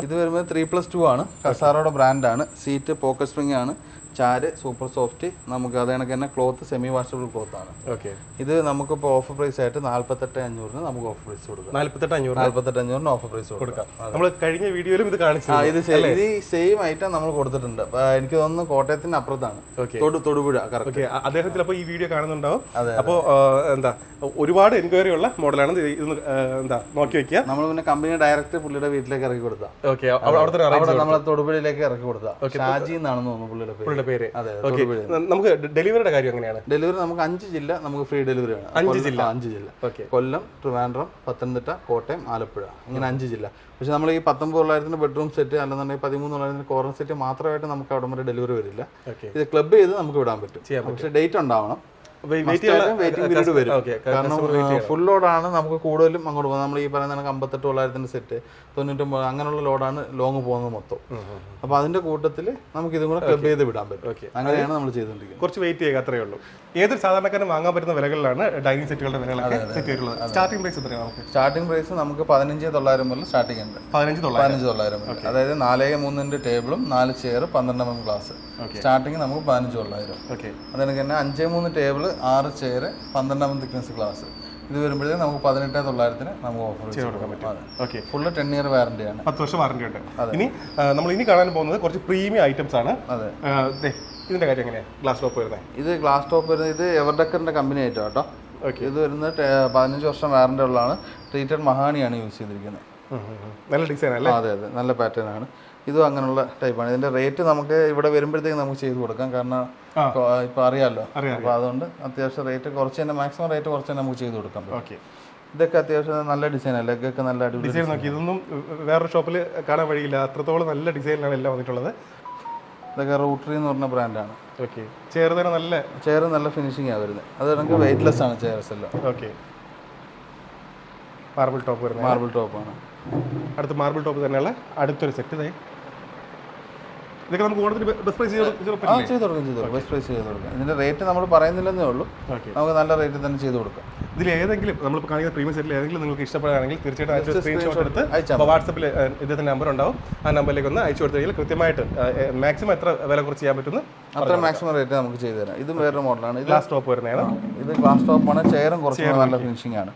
ഇത് വരുമ്പോൾ ത്രീ പ്ലസ് ടു ആണ്. കസാറോടെ ബ്രാൻഡാണ് സീറ്റ് പോക്കറ്റ് സ്പ്രിംഗ് ആണ്. ചാര് സൂപ്പർ സോഫ്റ്റ് നമുക്ക് അത് കണക്ക് തന്നെ ക്ലോത്ത് സെമി വാഷബിൾ ക്ലോത്ത് ആണ്. ഓക്കെ ഇത് നമുക്കിപ്പോൾ ഓഫർ പ്രൈസ് ആയിട്ട് നാല്പത്തെട്ട് അഞ്ഞൂറിന് നമുക്ക് ഓഫർ പ്രൈസ് കൊടുക്കാം. നാല്പത്തെട്ട് അഞ്ഞൂറ് നാല്പത്തെട്ട് അഞ്ഞൂറിന് ഓഫർ പ്രൈസ് കൊടുക്കാം. നമ്മൾ കഴിഞ്ഞ വീഡിയോയിലും ഇത് കാണിച്ചു ആ ഇത് ഇത് സെയിം ഐറ്റം നമ്മൾ കൊടുത്തിട്ടുണ്ട്. എനിക്ക് തോന്നുന്നു കോട്ടയത്തിന് അപ്പുറത്താണ്. തൊടുപുഴ കറക്റ്റ് അദ്ദേഹത്തിൽ അപ്പോൾ ഈ വീഡിയോ കാണുന്നുണ്ടാവും. അപ്പോൾ എന്താ ഒരുപാട് എൻക്വയറി ഉള്ള മോഡലാണ് ഇത്. എന്താ നോക്കി വെക്കുക. നമ്മൾ പിന്നെ കമ്പനി ഡയറക്റ്റ് പുള്ളിയുടെ വീട്ടിലേക്ക് ഇറക്കി കൊടുത്താ ഓക്കെ അവിടെ നമ്മളെ തൊടുപുഴയിലേക്ക് ഇറക്കി കൊടുത്താ ഷാജി എന്നാണെന്ന് തോന്നുന്നു പുള്ളിയുടെ പേര്. പുള്ളിയുടെ പേര്. ഓക്കെ നമുക്ക് ഡെലിവറിയുടെ കാര്യം എങ്ങനെയാണ്? ഡെലിവറി നമുക്ക് അഞ്ച് ജില്ല നമുക്ക് ഫ്രീ ഡെലിവറി ആണ് അഞ്ച് ജില്ല? അഞ്ച് ജില്ല. ഓക്കെ കൊല്ലം ട്രിവാൻഡ്രം പത്തനംതിട്ട കോട്ടയം ആലപ്പുഴ. ഇങ്ങനെ അഞ്ച് ജില്ല. പക്ഷെ നമ്മൾ ഈ പത്തൊമ്പത് തൊള്ളായിരത്തിന് ബെഡ്റൂം സെറ്റ് അല്ലെന്നുണ്ടെങ്കിൽ പതിമൂന്ന് തൊള്ളായിരത്തിന് കോർണർ സെറ്റ് മാത്രമായിട്ട് നമുക്ക് അവിടെ വരെ ഡെലിവറി വരില്ല. ഇത് ക്ലബ് ചെയ്ത് നമുക്ക് വിടാൻ പറ്റും. പക്ഷെ ഡേറ്റ് ഉണ്ടാവണം. കാരണം ഫുൾ ലോഡാണ് നമുക്ക് കൂടുതലും അങ്ങോട്ട് പോകുന്നത് നമ്മൾ ഈ പറയുന്ന കണക്ക് അമ്പത്തെട്ട് തൊള്ളായിരത്തിന്റെ സെറ്റ് തൊണ്ണൂറ്റൊമ്പത് അങ്ങനെയുള്ള ലോഡാണ് ലോങ് പോകുന്നത് മൊത്തം. അപ്പൊ അതിന്റെ കൂട്ടത്തിൽ നമുക്ക് ഇതും കൂടെ ക്ലബ് ചെയ്ത് വിടാൻ പറ്റും. അങ്ങനെയാണ് നമ്മൾ ചെയ്തുകൊണ്ടിരിക്കുന്നത് കുറച്ച് വെയിറ്റ് ചെയ്യുക അത്രയേ ഉള്ളൂ. ഏതൊരു സാധാരണക്കാരനും വാങ്ങാൻ പറ്റുന്ന വിലകളിലാണ് ഡൈനിങ് സെറ്റുകളുടെ വിലകളൊക്കെ സെറ്റ് ചെയ്തിട്ടുള്ളത്. സ്റ്റാർട്ടിംഗ് പ്രൈസ് എത്രയാണ് നമുക്ക്? സ്റ്റാർട്ടിംഗ് പ്രൈസ് നമുക്ക് പതിനഞ്ച് തൊള്ളായിരം മുതൽ സ്റ്റാർട്ടിംഗ് ഉണ്ട്. പതിനഞ്ച് പതിനഞ്ച് തൊള്ളായിരം അതായത് നാലേ മൂന്നിന്റെ ടേബിളും നാല് ചെയർ പന്ത്രണ്ട് എം ഗ്ലാസ് സ്റ്റാർട്ടിങ് നമുക്ക് പതിനഞ്ച് തൊള്ളായിരം. ഓക്കെ അതിനൊക്കെ തന്നെ അഞ്ചേ മൂന്ന് ടേബിൾ ആറ് ചെയർ പന്ത്രണ്ട് എം തിക്നസ് ഗ്ലാസ് ഇത് വരുമ്പോഴേ നമുക്ക് പതിനെട്ട് തൊള്ളായിരത്തിന് നമുക്ക് ഓഫർ ചെയ്ത് കൊടുക്കാൻ പറ്റും. ഓക്കെ ഫുള്ള് ടെൻ ഇയർ വാറണ്ടിയാണ് പത്ത് വർഷം വാറണ്ടി ഉണ്ട്. ഇനി നമ്മൾ ഇനി കാണാൻ പോകുന്നത് കുറച്ച് പ്രീമിയം ഐറ്റംസ് ആണ്. അതെ. ഇതിന്റെ കാര്യം എങ്ങനെയാണ് ഗ്ലാസ് ടോപ്പ് വരുന്നത് ഇത് ഗ്ലാസ് ടോപ്പ് വരുന്നത് ഇത് എവർഡക്കറിന്റെ കമ്പനി ആയിട്ടോ കേട്ടോ. ഓക്കെ ഇത് വരുന്നത് പതിനഞ്ച് വർഷം വാറണ്ടി ഉള്ളതാണ്. ട്രീറ്റഡ് മഹാണിയാണ് യൂസ് ചെയ്തിരിക്കുന്നത്. നല്ല ഡിസൈൻ അല്ലേ? അതെ അതെ. നല്ല പാറ്റേൺ ആണ്. ഇതും അങ്ങനെയുള്ള ടൈപ്പാണ്. ഇതിന്റെ റേറ്റ് നമുക്ക് ഇവിടെ വരുമ്പോഴത്തേക്ക് നമുക്ക് ചെയ്ത് കൊടുക്കാം. കാരണം. ഇപ്പൊ- അറിയാമല്ലോ അപ്പൊ അതുകൊണ്ട് അത്യാവശ്യം റേറ്റ് കുറച്ച് തന്നെ മാക്സിമം റേറ്റ് കുറച്ച് തന്നെ നമുക്ക് ചെയ്ത് കൊടുക്കാം. ഓക്കെ ഇതൊക്കെ അത്യാവശ്യം നല്ല ഡിസൈൻ അല്ലേ? ഇതൊക്കെ നല്ല അടിപൊളി ഡിസൈൻ നോക്കി. ഇതൊന്നും വേറെ ഷോപ്പിൽ കാണാൻ വഴിയില്ല. അത്രത്തോളം നല്ല ഡിസൈനിലാണ് എല്ലാം വന്നിട്ടുള്ളത്. ഇതൊക്കെ റൂട്ടറി എന്ന് പറഞ്ഞ ബ്രാൻഡാണ് ഓക്കെ ചെയർ തന്നെ നല്ല ചെയർ നല്ല ഫിനിഷിംഗ് ആണ് വരുന്നത്. അത് നമുക്ക് വെയിറ്റ്ലെസ് ആണ് ചെയർസ് എല്ലാം. ഓക്കെ മാർബിൾ ടോപ്പ് വരുന്നത്. മാർബിൾ ടോപ്പാണ് അടുത്ത മാർബിൾ ടോപ്പ് തന്നെയുള്ള അടുത്തൊരു സെറ്റ് ഇതേ. ഇതൊക്കെ നമുക്ക് ഓണത്തിന് ബെസ്റ്റ് പ്രൈസ് ആ ചെയ്ത് കൊടുക്കാം ചെയ്ത് കൊടുക്കാം. ബെസ്റ്റ് പ്രൈസ് ചെയ്ത് കൊടുക്കാം. ഇതിന്റെ റേറ്റ് നമ്മൾ പറയുന്നില്ലെന്നേ ഉള്ളൂ. നമുക്ക് നല്ല റേറ്റ് തന്നെ ചെയ്ത് കൊടുക്കാം. ഇതിൽ ഏതെങ്കിലും നമ്മൾ കാണിക്കുന്ന പ്രീമിയം സെറ്റിൽ ഏതെങ്കിലും നിങ്ങൾക്ക് ഇഷ്ടപ്പെടുകയാണെങ്കിൽ തീർച്ചയായിട്ടും സ്ക്രീൻഷോട്ട് എടുത്ത് വാട്സപ്പിൽ ഇദ്ദേഹത്തിന്റെ നമ്പർ ഉണ്ടാവും. ആ നമ്പറിലേക്ക് ഒന്ന് അയച്ചു കൊടുത്തെങ്കിൽ കൃത്യമായിട്ട് മാക്സിമം എത്ര വില കുറച്ച് ചെയ്യാൻ പറ്റുന്ന അത്ര മാക്സിമം റേറ്റ് നമുക്ക് ചെയ്തു തരാം. ഇതും വേറൊരു മോഡലാണ് ഗ്ലാസ് ടോപ്പ് വരുന്നതാണ്. ഇത് ഗ്ലാസ് ടോപ്പാണ് ചെയറും കുറച്ച് നല്ല ഫിനിഷിംഗ് ആണ്.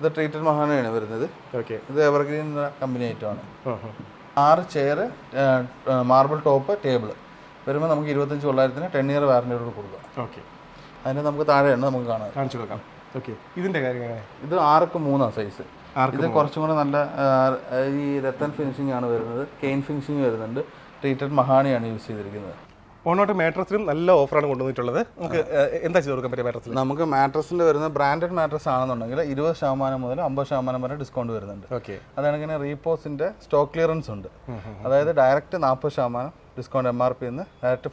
ഇത് ട്രീറ്റഡ് മഹാനയാണ് വരുന്നത്. ഓക്കെ ഇത് എവർഗ്രീൻ കമ്പനി ഐറ്റമാണ് ആറ് ചെയർ മാർബിൾ ടോപ്പ് ടേബിൾ വരുമ്പോൾ നമുക്ക് ഇരുപത്തഞ്ച് തൊള്ളായിരത്തിന് ടെൻ ഇയർ വാറണ്ടിയോട് കൊടുക്കാം. ഓക്കെ. അതിന് നമുക്ക് താഴെയാണ് നമുക്ക് കാണാം. കാണിച്ചു കൊടുക്കാം. ഓക്കെ. ഇതിന്റെ കാര്യം എങ്ങനെ? ഇത് ആർക്ക് മൂന്നാണ് സൈസ് ഇത് കുറച്ചും കൂടെ നല്ല ഈ രത്തൻ ഫിനിഷിംഗ് ആണ് വരുന്നത്. കെയിൻ ഫിനിഷിംഗ് വരുന്നുണ്ട്. ട്രീറ്റഡ് മഹാണിയാണ് യൂസ് ചെയ്തിരിക്കുന്നത്. ഓണോട്ട് മാട്രസിലും നല്ല ഓഫറാണ് കൊണ്ടുവന്നിട്ടുള്ളത്. നമുക്ക് എന്താ ചെയ്ത് കൊടുക്കാൻ പറ്റിയ മാട്രസിൽ നമുക്ക് മാട്രസിൽ വരുന്ന ബ്രാൻഡഡ് മാട്രസ് ആണെന്നുണ്ടെങ്കിൽ ഇരുപത് ശതമാനം മുതൽ അമ്പത് ശതമാനം വരെ ഡിസ്കൗണ്ട് വരുന്നുണ്ട്. ഓക്കെ. അതാണെങ്കിൽ റീപോസിന്റെ സ്റ്റോക്ക് ക്ലിയറൻസ് ഉണ്ട്. അതായത് ഡയറക്റ്റ് നാൽപ്പത് ശതമാനം discount M R P direct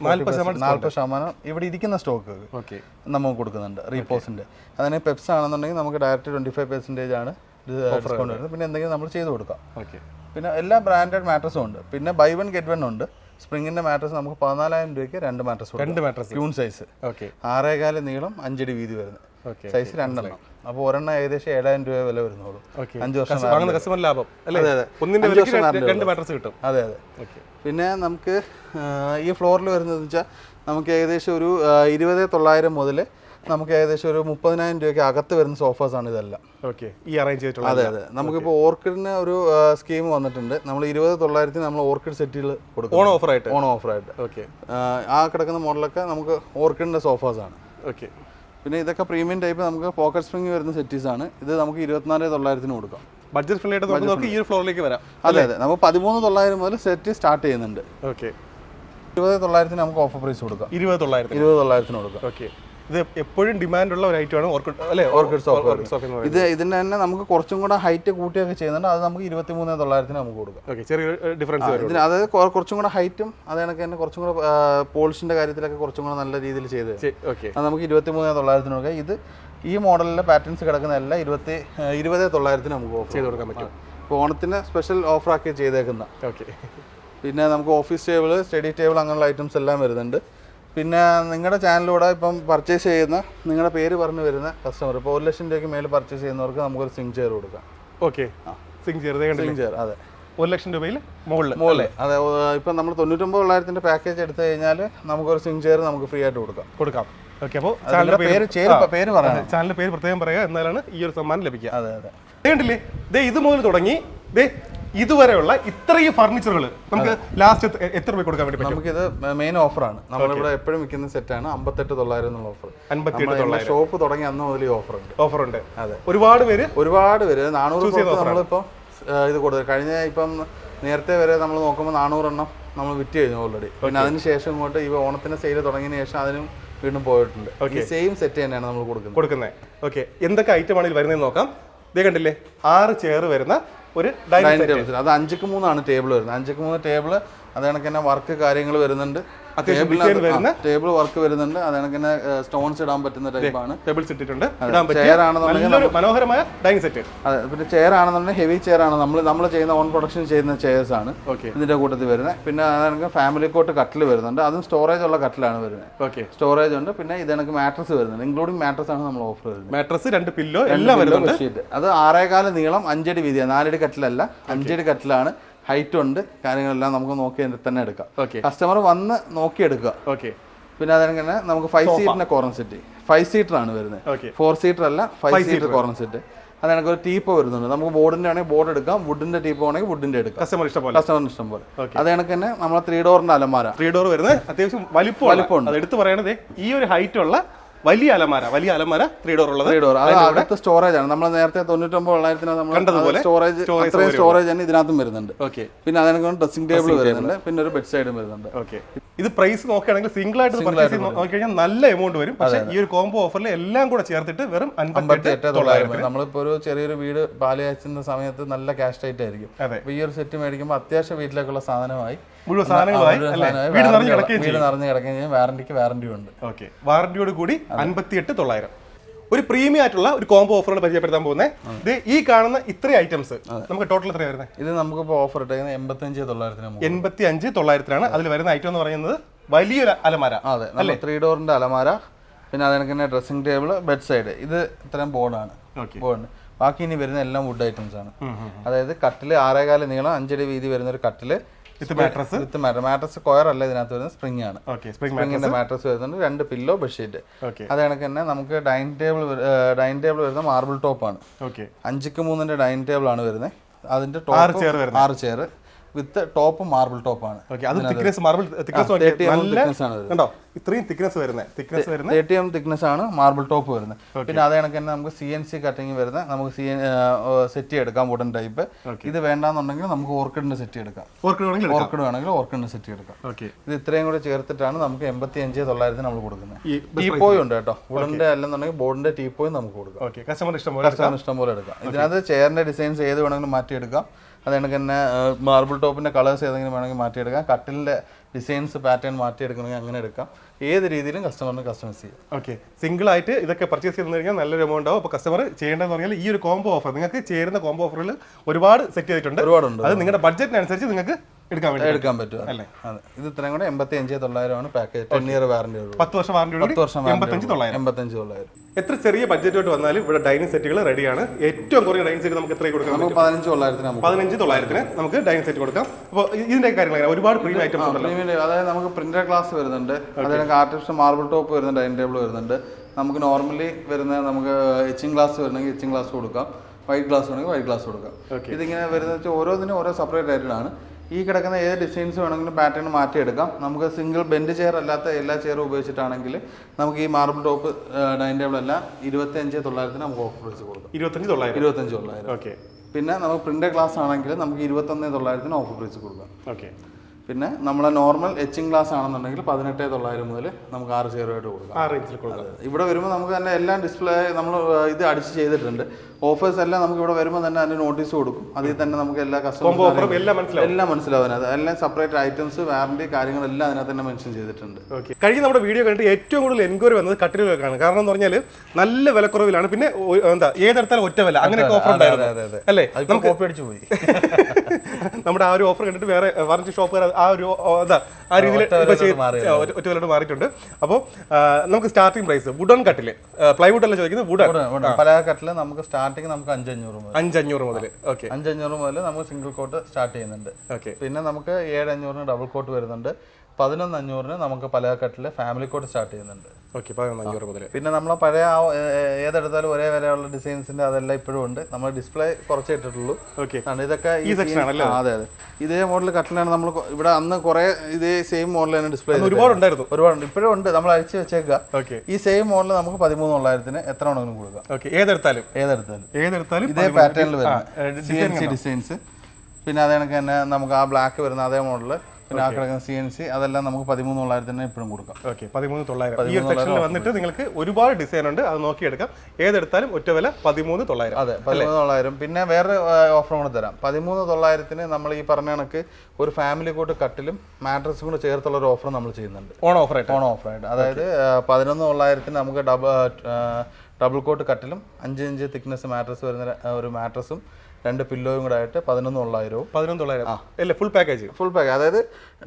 നാൽപ്പത് ശതമാനം ഇവിടെ ഇരിക്കുന്ന സ്റ്റോക്ക് ഓക്കെ. നമുക്ക് കൊടുക്കുന്നുണ്ട് റീപോസിന്റെ. അതിന് പെപ്സ് ആണെന്നുണ്ടെങ്കിൽ നമുക്ക് ഡയറക്റ്റ് ട്വന്റി ഫൈവ് പെർസെന്റേജ് ആണ് ഡിസ്കൗണ്ട് വരുന്നത്. പിന്നെ എന്തെങ്കിലും നമ്മൾ ചെയ്ത് കൊടുക്കാം. ഓക്കെ. പിന്നെ എല്ലാ ബ്രാൻഡഡ് മാട്രസും ഉണ്ട്. പിന്നെ ബൈ വൺ ഗെറ്റ് വൺ ഉണ്ട്. സ്പ്രിങ്ങിന്റെ മാട്രസ് നമുക്ക് പതിനാലായിരം രൂപയ്ക്ക് രണ്ട് മാട്രസ് രണ്ട് മാട്രസ്. Queen size. ഓക്കെ. ആറേകാൽ നീളം അഞ്ചടി വീതി വരുന്നത്. സൈസ് രണ്ടെണ്ണം. അപ്പോൾ ഒരെണ്ണം ഏകദേശം ഏഴായിരം രൂപ വില വരുന്നുള്ളൂ. അഞ്ച് വർഷം വാങ്ങുന്ന കസ്റ്റമർ ലാഭം അല്ലേ? അതെ, അതെ. ഒന്നിന്റെ വിലയ്ക്ക് രണ്ട് രണ്ട് മാട്രസ് കിട്ടും. അതെ അതെ. ഓക്കെ. പിന്നെ നമുക്ക് ഈ ഫ്ലോറിൽ വരുന്നത് വെച്ചാൽ നമുക്ക് ഏകദേശം ഒരു ഇരുപത് തൊള്ളായിരം മുതൽ നമുക്ക് ഏകദേശം ഒരു മുപ്പതിനായിരം രൂപയ്ക്ക് അകത്ത് വരുന്ന സോഫാസ് ആണ് ഇതെല്ലാം. ഓക്കെ ഈ അറേഞ്ച് ചെയ്തിട്ടുള്ളത് അതെ അതെ. നമുക്കിപ്പോൾ ഓർക്കിഡിന് ഒരു സ്കീം വന്നിട്ടുണ്ട്. നമ്മൾ ഇരുപത് തൊള്ളായിരത്തിന് നമ്മൾ ഓർക്കിഡ് സെറ്റുകൾ കൊടുക്കും ഓൺ ഓഫറായിട്ട് ഓൺ ഓഫറായിട്ട് ഓക്കെ ആ കിടക്കുന്ന മോഡലൊക്കെ നമുക്ക് ഓർക്കിഡിന്റെ സോഫാസ് ആണ്. ഓക്കെ പിന്നെ ഇതൊക്കെ പ്രീമിയം ടൈപ്പ് നമുക്ക് പോക്കറ്റ് സ്പ്രിംഗ് വരുന്ന സെറ്റീസ് ആണ്. ഇത് നമുക്ക് ഇരുപത്തിനാല് തൊള്ളായിരത്തിന് കൊടുക്കാം. ബഡ്ജറ്റ് ഫ്രണ്ട്ലി ആയിട്ട് നമുക്ക് ഈ ഒരു ഫ്ലോറിലേക്ക് വരാം. അതെ അതെ. നമുക്ക് പതിമൂന്ന് തൊള്ളായിരം മുതൽ സെറ്റ് സ്റ്റാർട്ട് ചെയ്യുന്നുണ്ട്. ഓക്കെ ഇരുപത് തൊള്ളായിരത്തിന് നമുക്ക് ഓഫർ പ്രൈസ് കൊടുക്കാം. ഇരുപത് തൊള്ളായിരത്തി ഇരുപത് തൊള്ളായിരത്തിന് കൊടുക്കാം. ഓക്കെ ഇത് എപ്പോഴും ഡിമാൻഡ് ഉള്ള ഒരു ഐറ്റമാണ് ഓർക്കിഡ് അല്ലേ? ഓർക്കിഡ് സോഫ്റ്റ് ഇത് ഇതിന് തന്നെ നമുക്ക് കുറച്ചും കൂടെ ഹൈറ്റ് കൂട്ടിയൊക്കെ ചെയ്യുന്നുണ്ട്. അത് നമുക്ക് ഇരുപത്തി മൂന്ന് തൊള്ളായിരത്തിന് നമുക്ക് കൊടുക്കാം. ഓക്കെ ചെറിയ ഡിഫറൻസ് ഇതിന് അതായത് കുറച്ചും കൂടെ ഹൈറ്റും അത് കണക്ക് തന്നെ കുറച്ചും കൂടെ പോളിഷിന്റെ കാര്യത്തിലൊക്കെ കുറച്ചും കൂടെ നല്ല രീതിയിൽ ചെയ്ത് ഓക്കെ അത് നമുക്ക് ഇരുപത്തി മൂന്ന് തൊള്ളായിരത്തിന് കൊടുക്കാം. ഇത് ഈ മോഡലിലെ പാറ്റേൺസ് കിടക്കുന്ന എല്ലാം ഇരുപത്തി ഇരുപത് തൊള്ളായിരത്തിന് നമുക്ക് ഓഫർ ചെയ്ത് കൊടുക്കാൻ പറ്റും. ഇപ്പോൾ ഓണത്തിന് സ്പെഷ്യൽ ഓഫർ ആക്കി ചെയ്തേക്കുന്ന. ഓക്കെ പിന്നെ നമുക്ക് ഓഫീസ് ടേബിൾ സ്റ്റഡി ടേബിൾ അങ്ങനെയുള്ള ഐറ്റംസ് എല്ലാം വരുന്നുണ്ട്. പിന്നെ നിങ്ങളുടെ ചാനലിലൂടെ ഇപ്പം പർച്ചേസ് ചെയ്യുന്ന നിങ്ങളുടെ പേര് പറഞ്ഞു വരുന്ന കസ്റ്റമർ ഇപ്പോൾ ഒരു ലക്ഷം രൂപയ്ക്ക് മേലെ പർച്ചേസ് ചെയ്യുന്നവർക്ക് നമുക്കൊരു സിങ് ചെയർ കൊടുക്കാം. Okay. Swing chair swing chair അതെ. ഒരു ലക്ഷം രൂപയിൽ മുകളിൽ മുകളിൽ അതെ ഇപ്പം നമ്മൾ തൊണ്ണൂറ്റൊമ്പത് തൊള്ളായിരത്തിന്റെ പാക്കേജ് എടുത്തു കഴിഞ്ഞാൽ നമുക്കൊരു സിങ് ചെയർ നമുക്ക് ഫ്രീ ആയിട്ട് കൊടുക്കാം. കൊടുക്കാം. ഓക്കെ അപ്പോൾ പേര് ചേര് പേര് പറയാം ചാനലിന്റെ പേര് പ്രത്യേകം പറയുക എന്നാലാണ് ഈ ഒരു സമ്മാനം ലഭിക്കുക. അതെ അതെ. കണ്ടില്ലേ? ദേ ഇത് മുതൽ തുടങ്ങി. ദേ ഇതുവരെയുള്ള ഇത്രയും ഫർണിച്ചറുകൾ നമുക്ക് ലാസ്റ്റ് എത്ര രൂപ കൊടുക്കാൻ വേണ്ടി പറ്റും? ഇത് മെയിൻ ഓഫറാണ് നമ്മളിവിടെ എപ്പോഴും വിൽക്കുന്ന സെറ്റാണ് അമ്പത്തെട്ട് തൊള്ളായിരം എന്നുള്ള ഓഫർ അമ്പത്തിയെട്ട് ഷോപ്പ് തുടങ്ങി അന്ന് മുതൽ ഈ ഓഫർ ഉണ്ട്. ഓഫർ ഉണ്ട്. അതെ. ഒരുപാട് പേര് ഒരുപാട് പേര്. നാനൂറ് നമ്മളിപ്പോൾ ഇത് കൊടുത്തത് കഴിഞ്ഞ ഇപ്പം നേരത്തെ വരെ നമ്മൾ നോക്കുമ്പോൾ നാനൂറെണ്ണം നമ്മൾ വിറ്റ് കഴിഞ്ഞു ഓൾറെഡി പിന്നെ അതിന് ശേഷം ഇങ്ങോട്ട് ഈ ഓണത്തിന്റെ സെയിൽ തുടങ്ങിയതിന് ശേഷം അതിനും വീണ്ടും പോയിട്ടുണ്ട്. ഈ സെയിം സെറ്റ് തന്നെയാണ് നമ്മൾ കൊടുക്കുന്നത്. കൊടുക്കുന്നത്. ഓക്കെ എന്തൊക്കെ ഐറ്റമാണ് ഇതിൽ വരുന്നത് നോക്കാം. ദേ കണ്ടില്ലേ? ആറ് ചെയർ വരുന്ന ഒരു ഡൈനിങ് ടേബിൾ അത് അഞ്ചുക്ക് മൂന്നാണ് ടേബിൾ വരുന്നത്. അഞ്ചുക്ക് മൂന്ന് ടേബിൾ അത് കണക്ക് തന്നെ വർക്ക് കാര്യങ്ങൾ വരുന്നുണ്ട്. അത്യാവശ്യം വരുന്ന? ടേബിൾ വർക്ക് വരുന്നുണ്ട്. അത് കണക്ക് തന്നെ സ്റ്റോൺസ് ഇടാൻ പറ്റുന്ന ടൈപ്പാണ് ടേബിൾസ് ഇട്ടിട്ടുണ്ട്. ചെയർ ആണെന്നുണ്ടെങ്കിൽ മനോഹരമായ ഡൈനിങ് സെറ്റ് അതെ പിന്നെ ചെയർ ആണെന്നുണ്ടെങ്കിൽ ഹെവി ചെയർ ആണ്. നമ്മൾ നമ്മൾ ചെയ്യുന്ന ഓൺ പ്രൊഡക്ഷൻ ചെയ്യുന്ന ചെയർസ് ആണ് ഇതിന്റെ കൂട്ടത്തിൽ വരുന്നത്. പിന്നെ അതാണെങ്കിൽ ഫാമിലി കോട്ട് കട്ടിൽ വരുന്നുണ്ട്. അതും സ്റ്റോറേജ് ഉള്ള കട്ടിലാണ് വരുന്നത്. ഓക്കെ സ്റ്റോറേജ് ഉണ്ട്. പിന്നെ ഇത് കണക്ക് മാട്രസ് വരുന്നുണ്ട്. ഇൻക്ലൂഡിംഗ് മാട്രസ് ആണ് നമ്മൾ ഓഫർ വരുന്നത് മാട്രസ് രണ്ട് പില്ലോ എല്ലാം വരുന്നുണ്ട്. അത് ആറേകാല നീളം അഞ്ചടി വീതിയാണ്. നാലടി കട്ടിലല്ല അഞ്ചടി കട്ടിലാണ് ഹൈറ്റ് ഉണ്ട് കാര്യങ്ങളെല്ലാം നമുക്ക് നോക്കി തന്നെ എടുക്കാം. കസ്റ്റമർ വന്ന് നോക്കിയെടുക്കുക. ഓക്കെ. പിന്നെ അതിനെ തന്നെ നമുക്ക് ഫൈവ് സീറ്റിന്റെ കോർണർ സെറ്റ് ഫൈവ് സീറ്റർ ആണ് വരുന്നത്. ഫോർ സീറ്റർ അല്ല ഫൈവ് സീറ്റർ കോർണർ സെറ്റ് അത് കണക്ക് ഒരു ടീപ്പ് വരുന്നുണ്ട്. നമുക്ക് ബോർഡിന്റെ ആണെങ്കിൽ ബോർഡ് എടുക്കാം. വുഡിന്റെ ടീപ്പ് ആണെങ്കിൽ വുഡിന്റെ എടുക്കാം. കസ്റ്റമർ ഇഷ്ടം പോലെ. കസ്റ്റമറിന് ഇഷ്ടം പോലെ. അത് കണക്ക് തന്നെ നമ്മളെ ത്രീ ഡോറിന്റെ അലമാര. ത്രീ ഡോർ വരുന്നത് അത്യാവശ്യം വലിപ്പം. അത് എടുത്ത് പറയണത് ഈ ഒരു ഹൈറ്റ് ഉള്ള വലിയ അലമാര വലിയ അലമാര ത്രീ ഡോർ ഉള്ളത്. ത്രീ ഡോർ അകത്ത് സ്റ്റോറേജ് ആണ്. നമ്മൾ നേരത്തെ തൊണ്ണൂറ്റൊമ്പത് നമ്മൾ സ്റ്റോറേജ് അത്രയും സ്റ്റോറേജ് തന്നെ ഇതിനകത്തും വരുന്നുണ്ട്. ഓക്കെ പിന്നെ അതിനൊക്കെ ഡ്രസ്സിംഗ് ടേബിൾ വരുന്നുണ്ട്. പിന്നെ ഒരു ബെഡ് സൈഡും വരുന്നുണ്ട്. ഓക്കെ ഇത് പ്രൈസ് നോക്കുകയാണെങ്കിൽ സിംഗിൾ ആയിട്ട് പർച്ചേസ് നോക്കിക്കഴിഞ്ഞാൽ നല്ല എമൗണ്ട് വരും. പക്ഷേ ഈ ഒരു കോംബോ ഓഫറിൽ എല്ലാം കൂടെ ചേർത്തിട്ട് വെറും അമ്പത്തി അൻപത്തി എട്ട് തൊള്ളായിരം നമ്മളിപ്പോ ഒരു ചെറിയൊരു വീട് പാലയച്ചുന്ന സമയത്ത് നല്ല ക്യാഷ് ടൈറ്റ് ആയിരിക്കും. അപ്പൊ ഈ ഒരു സെറ്റ് മേടിക്കുമ്പോൾ അത്യാവശ്യം വീട്ടിലേക്കുള്ള സാധനമായി. മുഴുവൻ സാധനങ്ങളായി വീട് നിറഞ്ഞു കിടക്കുകയും വാറന്റിക്ക് വാറന്റിയും ഉണ്ട്. ഓക്കെ വാറന്റിയോട് കൂടി അൻപത്തി എട്ട് തൊള്ളായിരം. ഒരു പ്രീമിയം ആയിട്ടുള്ള ഒരു കോംബോ ഓഫറാണ് പരിചയപ്പെടുത്താൻ പോകുന്നത് ഇത് ഈ കാണുന്ന ഇത്രയും ഐറ്റംസ് നമുക്ക് ടോട്ടൽ എത്രയാണ് വരുന്നത് ഇത് നമുക്ക് ഇപ്പോൾ ഓഫർ ഇട്ടേക്കുന്നത് എൺപത്തഞ്ച് തൊള്ളായിരത്തിന് മുകളിൽ. എൺപത്തി അഞ്ച് തൊള്ളായിരത്തിലാണ് അതിൽ വരുന്ന ഐറ്റം എന്ന് പറയുന്നത് വലിയൊരു അലമാര. അതെ. നമ്മൾ ത്രീ ഡോറിന്റെ അലമാര പിന്നെ അതിനൊക്കെ തന്നെ ഡ്രസ്സിംഗ് ടേബിൾ ബെഡ് സൈഡ് ഇത് ഇത്രയും ബോർഡാണ് ബോർഡ് ബാക്കി ഇനി വരുന്ന എല്ലാം വുഡ് ഐറ്റംസ് ആണ്. അതായത് കട്ടിൽ ആറേകാൽ നീളം അഞ്ചടി വീതി വരുന്ന ഒരു കട്ടിൽ with mattress? With mattress. Square അല്ല ഇതിനകത്ത് വരുന്നത് സ്പ്രിംഗ് ആണ്. സ്പ്രിംഗിന്റെ മാട്രസ് വരുന്നുണ്ട്. രണ്ട് പില്ലോ ബെഡ്ഷീറ്റ് അത് കണക്ക് തന്നെ നമുക്ക് ഡൈനിങ് ടേബിൾ ഡൈനിങ് ടേബിൾ വരുന്ന മാർബിൾ ടോപ്പ് ആണ്. ഓക്കെ അഞ്ചിക്ക് മൂന്നിന്റെ ഡൈനിങ് ടേബിൾ ആണ് വരുന്നത്. അതിന്റെ ആറ് ടോപ്പ് ആറ് chair with top marble top അത് തിക്നെസ് മാർബിൾ തിക്നെസ് ആ, 30 നല്ല thickness ആണ്. കണ്ടോ? ഇത്രയും തിക്നെസ് വരുന്നത് തിക്നെസ് വരുന്നത് തേർട്ടി എം തിക്നെസ് ആണ് മാർബിൾ ടോപ്പ് വരുന്നത്. പിന്നെ അത് കണക്ക് തന്നെ നമുക്ക് സി എൻ സി കട്ടിങ് വരുന്ന നമുക്ക് സി സെറ്റ് എടുക്കാം വുഡൻ ടൈപ്പ് ഇത് വേണ്ടാന്നുണ്ടെങ്കിൽ നമുക്ക് ഓർക്കിഡിന്റെ സെറ്റ് എടുക്കാം. ഓർക്കിഡ് വേണമെങ്കിൽ ഓർക്കിഡ് വേണമെങ്കിൽ ഓർക്കിഡിന്റെ സെറ്റ് എടുക്കാം. ഓക്കെ ഇത് ഇത്രയും കൂടെ ചേർത്തിട്ടാണ് നമുക്ക് എൺപത്തി അഞ്ച് തൊള്ളായിരത്തിന് നമ്മൾ കൊടുക്കുന്നത്. ഈ പോയി ഉണ്ട് കേട്ടോ. വുഡന്റെ അല്ലെന്നുണ്ടെങ്കിൽ ബോർഡിന്റെ ടീപ്പോയും നമുക്ക് കൊടുക്കാം. കസ്റ്റമർ ഇഷ്ടം പോലെ കസ്റ്റമർ ഇഷ്ടം പോലെ എടുക്കാം. ഇതിനകത്ത് ചെയറിന്റെ ഡിസൈൻസ് ഏത് വേണമെങ്കിലും മാറ്റിയെടുക്കാം. അത് കണക്ക് തന്നെ മാർബിൾ ടോപ്പിന്റെ കളേഴ്സ് ഏതെങ്കിലും വേണമെങ്കിൽ മാറ്റിയെടുക്കാം. കട്ടിലിന്റെ ഡിസൈൻസ് പാറ്റേൺ മാറ്റിയെടുക്കണമെങ്കിൽ അങ്ങനെ എടുക്കാം. ഏത് രീതിയിലും കസ്റ്റമറിന് കസ്റ്റമൈസ് ചെയ്യാം. ഓക്കെ സിംഗിൾ ആയിട്ട് ഇതൊക്കെ പർച്ചേസ് ചെയ്ത് കഴിഞ്ഞാൽ നല്ലൊരു എമൗണ്ട് ആവും. അപ്പോൾ കസ്റ്റമർ ചെയ്യേണ്ടതെന്ന് പറഞ്ഞാൽ ഈ ഒരു കോംബോ ഓഫർ നിങ്ങൾക്ക് ചേരുന്ന കോംബോ ഓഫറിൽ ഒരുപാട് സെറ്റ് ചെയ്തിട്ടുണ്ട്. ഒരുപാടുണ്ട്. അത് നിങ്ങളുടെ ബഡ്ജറ്റിനനുസരിച്ച് നിങ്ങൾക്ക് എടുക്കാൻ വേണ്ടി എടുക്കാൻ പറ്റും. അല്ലേ? അതെ. ഇത് ഇത്രയും കൂടെ എൺപത്തി അഞ്ച് തൊള്ളായിരമാണ് പാക്കേജ് ടെൻ ഇയർ വാറന്റി പത്ത് വർഷം വാറന്റി പത്ത് വർഷം എൺപത്തഞ്ച് തൊള്ളായിരം. എൺപത്തഞ്ച് തൊള്ളായിരം. എത്ര ചെറിയ ബഡ്ജറ്റോട്ട് വന്നാലും ഇവിടെ ഡൈനിങ് സെറ്റുകൾ റെഡിയാണ് ഏറ്റവും കുറഞ്ഞ ഡൈനിങ് സെറ്റ് നമുക്ക് എത്രയും കൊടുക്കാം നമുക്ക് പതിനഞ്ച് തൊള്ളായിരത്തിന് പതിനഞ്ച് തൊള്ളായിരത്തിന് നമുക്ക് ഡൈനിങ് സെറ്റ് കൊടുക്കാം. അപ്പോൾ ഇതിന്റെ കാര്യങ്ങൾ ഒരുപാട് പ്രീമിയം ഐറ്റംസ് ഉണ്ടല്ലോ. അതായത് നമുക്ക് പ്രിന്റർ ക്ലാസ് വരുന്നുണ്ട്. അതിനൊക്കെ ആർട്ടിഫിഷ്യൽ മാർബിൾ ടോപ്പ് വരുന്നുണ്ട് ഡൈനിങ് ടേബിൾ വരുന്നുണ്ട്. നമുക്ക് നോർമലി വരുന്ന നമുക്ക് എച്ചിങ് ഗ്ലാസ് വരണമെങ്കിൽ എച്ചിങ് ഗ്ലാസ് കൊടുക്കാം. വൈറ്റ് ഗ്ലാസ് വേണമെങ്കിൽ വൈറ്റ് ഗ്ലാസ് കൊടുക്കാം. ഇതിങ്ങനെ വരുന്ന വെച്ചാൽ ഓരോന്നിനും ഓരോ സെപ്പറേറ്റ് ആയിട്ടാണ് ഈ കിടക്കുന്ന ഏത് ഡിസൈൻസ് വേണമെങ്കിലും പാറ്റേൺ മാറ്റിയെടുക്കാം. നമുക്ക് സിംഗിൾ ബെൻഡ് ചെയർ അല്ലാത്ത എല്ലാ ചെയറും ഉപയോഗിച്ചിട്ടാണെങ്കിൽ നമുക്ക് ഈ മാർബിൾ ടോപ്പ് ഡൈനിങ് ടേബിൾ അല്ല ഇരുപത്തി അഞ്ച് തൊള്ളായിരത്തിന് നമുക്ക് ഓഫർ വെച്ച് കൊടുക്കാം. ഇരുപത്തഞ്ച് തൊള്ളായിരം. ഇരുപത്തഞ്ച് തൊള്ളായിരം. ഓക്കെ. പിന്നെ നമുക്ക് പ്രിന്റർ ക്ലാസ് ആണെങ്കിൽ നമുക്ക് ഇരുപത്തൊന്ന് തൊള്ളായിരത്തിന് ഓഫർ പ്രൈസ് കൊടുക്കാം. ഓക്കെ. പിന്നെ നമ്മളെ നോർമൽ എച്ചിങ് ക്ലാസ് ആണെന്നുണ്ടെങ്കിൽ പതിനെട്ട് തൊള്ളായിരം മുതൽ നമുക്ക് ആറ് ആയിട്ട് കൊടുക്കാം. ആ റേഞ്ചിൽ കൊടുക്കാം. ഇവിടെ വരുമ്പോൾ നമുക്ക് തന്നെ എല്ലാം ഡിസ്പ്ലേ നമ്മൾ ഇത് അടിച്ച് ചെയ്തിട്ടുണ്ട്. ഓഫേഴ്സ് എല്ലാം നമുക്ക് ഇവിടെ വരുമ്പോൾ തന്നെ അതിന് നോട്ടീസ് കൊടുക്കും. അതിൽ തന്നെ നമുക്ക് എല്ലാ കസ്റ്റമേഴ്സും എല്ലാം മനസ്സിലാവും. എല്ലാം സെപ്പറേറ്റ് ഐറ്റംസ് വാറണ്ടി കാര്യങ്ങളെല്ലാം അതിനകത്ത് തന്നെ മെൻഷൻ ചെയ്തിട്ടുണ്ട്. ഓക്കെ കഴിഞ്ഞ നമ്മുടെ വീഡിയോ കണ്ടിട്ട് ഏറ്റവും കൂടുതൽ എൻക്വയറി വന്നത് കട്ടിലുകൾക്കാണ്. കാരണം എന്ന് പറഞ്ഞാൽ നല്ല വിലക്കുറവിലാണ്. പിന്നെ എന്താ ഏതെടുത്താലും ഒറ്റ വില. അങ്ങനെയൊക്കെ ഓഫർ ഉണ്ടായിരുന്നു. അല്ലേ? നമുക്ക് കോപ്പി അടിച്ചു പോയി. നമ്മുടെ ആ ഒരു ഓഫർ കണ്ടിട്ട് വേറെ ഫർണിച്ചർ ഷോപ്പുകാർ ആ ഒരു എന്താ ആ രീതിയിൽ ഒറ്റ ഇപ്പൊ വിലയിലോട്ട് ചെയ്ത്- മാറി. ആ, ഒറ്റ- ഒറ്റ മാറിയിട്ടുണ്ട്. അപ്പോൾ നമുക്ക് സ്റ്റാർട്ടിംഗ് പ്രൈസ് വുഡൺ കട്ടിൽ പ്ലൈവുഡ് അല്ല ചോദിക്കുന്നത് വുഡൺ പല കട്ടിൽ നമുക്ക് സ്റ്റാർട്ടിങ് നമുക്ക് അഞ്ചഞ്ഞൂറ് മുതൽ അഞ്ചഞ്ഞൂറ് മുതൽ ഓക്കെ. അഞ്ചഞ്ഞൂറ് മുതൽ നമുക്ക് സിംഗിൾ കോട്ട് സ്റ്റാർട്ട് ചെയ്യുന്നുണ്ട്. ഓക്കെ. പിന്നെ നമുക്ക് ഏഴഞ്ഞൂറിന് ഡബിൾ കോട്ട് വരുന്നുണ്ട്. പതിനൊന്ന് അഞ്ഞൂറിന് നമുക്ക് പലകട്ടില ഫാമിലി കോട്ട് സ്റ്റാർട്ട് ചെയ്യുന്നുണ്ട്. ഓക്കെ പതിനൊന്നഞ്ഞൂറ് മുതൽ പിന്നെ നമ്മളെ പഴയ ആ ഏതെടുത്താലും ഒരേ വിലയുള്ള ഡിസൈൻസിന്റെ അതെല്ലാം ഇപ്പോഴും ഉണ്ട്. നമ്മൾ ഡിസ്പ്ലേ കുറച്ചേ ഇട്ടിട്ടുള്ളൂ. ഓക്കെ. ആണ് ഇതൊക്കെ ഈ സെക്ഷൻ ആണല്ലേ? അതെ അതെ. ഇതേ മോഡൽ കട്ടിലാണ് നമ്മൾ ഇവിടെ അന്ന് കുറെ ഇതേ സെയിം മോഡൽ തന്നെ ഡിസ്പ്ലേ ഒരുപാട് ഉണ്ടായിരുന്നു ഒരുപാടുണ്ട്. ഇപ്പോഴും ഉണ്ട്. നമ്മൾ അഴിച്ചു വെച്ചേക്കുക. ഓക്കെ. ഈ സെയിം മോഡൽ നമുക്ക് പതിമൂന്ന് തൊള്ളായിരത്തിന് എത്ര ഉണ്ടെങ്കിലും കൊടുക്കാം. ഓക്കെ ഏതെടുത്താലും? ഏതെടുത്താലും. ഏതെടുത്താലും ഇതേ പാറ്റേണിൽ വരുന്ന ഡിസൈൻസ് പിന്നെ അതേ കണക്ക് തന്നെ നമുക്ക് ആ ബ്ലാക്ക് വരുന്ന അതേ മോഡൽ പിന്നെ ആ കിടക്കുന്ന സി എൻ സി അതെല്ലാം നമുക്ക് പതിമൂന്ന് തൊള്ളായിരത്തി തന്നെ ഇപ്പോഴും കൊടുക്കാം. ഓക്കെ പതിമൂന്ന് തൊള്ളായിരം. ഈ ഒരു സെക്ഷനിൽ വന്നിട്ട് നിങ്ങൾക്ക് ഒരുപാട് ഡിസൈൻ ഉണ്ട് അത് നോക്കിയെടുക്കാം. ഏതെടുത്താലും ഒറ്റ വില പതിമൂന്ന് തൊള്ളായിരം. അതെ പതിമൂന്ന് തൊള്ളായിരം. പിന്നെ വേറെ ഓഫർ കൂടെ തരാം. പതിമൂന്ന് തൊള്ളായിരത്തിന് നമ്മൾ ഈ പറഞ്ഞ കണക്ക് ഒരു ഫാമിലി കോട്ട് കട്ടിലും മാട്രസും കൂടെ ചേർത്തുള്ള ഒരു ഓഫർ നമ്മൾ ചെയ്യുന്നുണ്ട്. ഓൺ ഓഫർ ആയിട്ട്. ഓൺ ഓഫർ ആയിട്ട്. അതായത് പതിനൊന്ന് തൊള്ളായിരത്തിന് നമുക്ക് ഡബിൾ ഡബിൾ കോട്ട് കട്ടിലും അഞ്ച് ഇഞ്ച് തിക്നെസ് മാട്രസ് വരുന്ന ഒരു മാട്രസും രണ്ട് പില്ലോയും കൂടെ ആയിട്ട് പതിനൊന്ന് തൊള്ളായിരവും. പതിനൊന്ന് തൊള്ളായിരം. ഫുൾ പാക്കേജ് ഫുൾ പാക്കേജ് അതായത്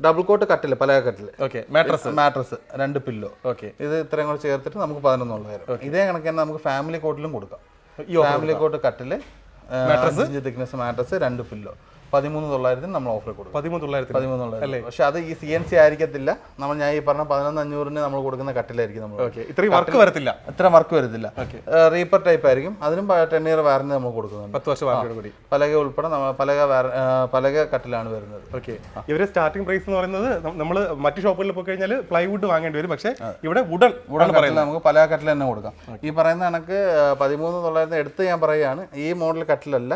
ഡബിൾ കോട്ട് കട്ടിൽ പല കട്ടിൽ ഓക്കെ മാട്രസ് മാട്രസ് രണ്ട് പില്ലോ. ഓക്കെ ഇത് ഇത്രയും കൂടെ ചേർത്തിട്ട് നമുക്ക് പതിനൊന്ന് തൊള്ളായിരം. ഇതേ കണക്ക് തന്നെ നമുക്ക് ഫാമിലി കോട്ടിലും കൊടുക്കാം. ഫാമിലി കോട്ട് കട്ടിൽ മാട്രസ് തിക്നെസ് മാട്രസ് രണ്ട് പില്ലോ. പതിമൂന്ന് തൊള്ളായിരത്തിന് നമ്മൾ ഓഫർ കൊടുക്കും. പതിമൂന്ന് തൊള്ളായിരത്തി പതിമൂന്ന് തൊള്ളായിരത്തി പക്ഷെ അത് ഈ സി എൻ സി ആയിരിക്കത്തില്ല. നമ്മൾ ഞാൻ ഈ പറഞ്ഞ പതിനൊന്ന് അഞ്ഞൂറിന് നമ്മൾ കൊടുക്കുന്ന കട്ടിലായിരിക്കും നമ്മൾ ഇത്രയും വർക്ക് വരത്തില്ല? ഇത്ര വർക്ക് വരത്തില്ല. റീപ്പർ ടൈപ്പ് ആയിരിക്കും. അതിനും ടെൻ ഇയർ വാറന്റി നമ്മൾ കൊടുക്കുന്നുണ്ട്. പത്ത് വർഷം വാറന്റിയോട് കൂടി. പലക ഉൾപ്പെടെ പലക പലക കട്ടിലാണ് വരുന്നത്. ഓക്കെ ഇവരെ സ്റ്റാർട്ടിംഗ് പ്രൈസ് എന്ന് പറയുന്നത് നമ്മൾ മറ്റു ഷോപ്പുകളിൽ പോയി കഴിഞ്ഞാൽ പ്ലൈവുഡ് വാങ്ങേണ്ടി വരും. പക്ഷേ ഇവിടെ വുഡൻ ഉടൻ പറയുന്നത്. നമുക്ക് പലക കട്ടിൽ തന്നെ കൊടുക്കാം. ഈ പറയുന്ന കണക്ക് പതിമൂന്ന് തൊള്ളായിരത്തി എടുത്ത് ഞാൻ പറയുകയാണ്. ഈ മോഡൽ കട്ടിലല്ല.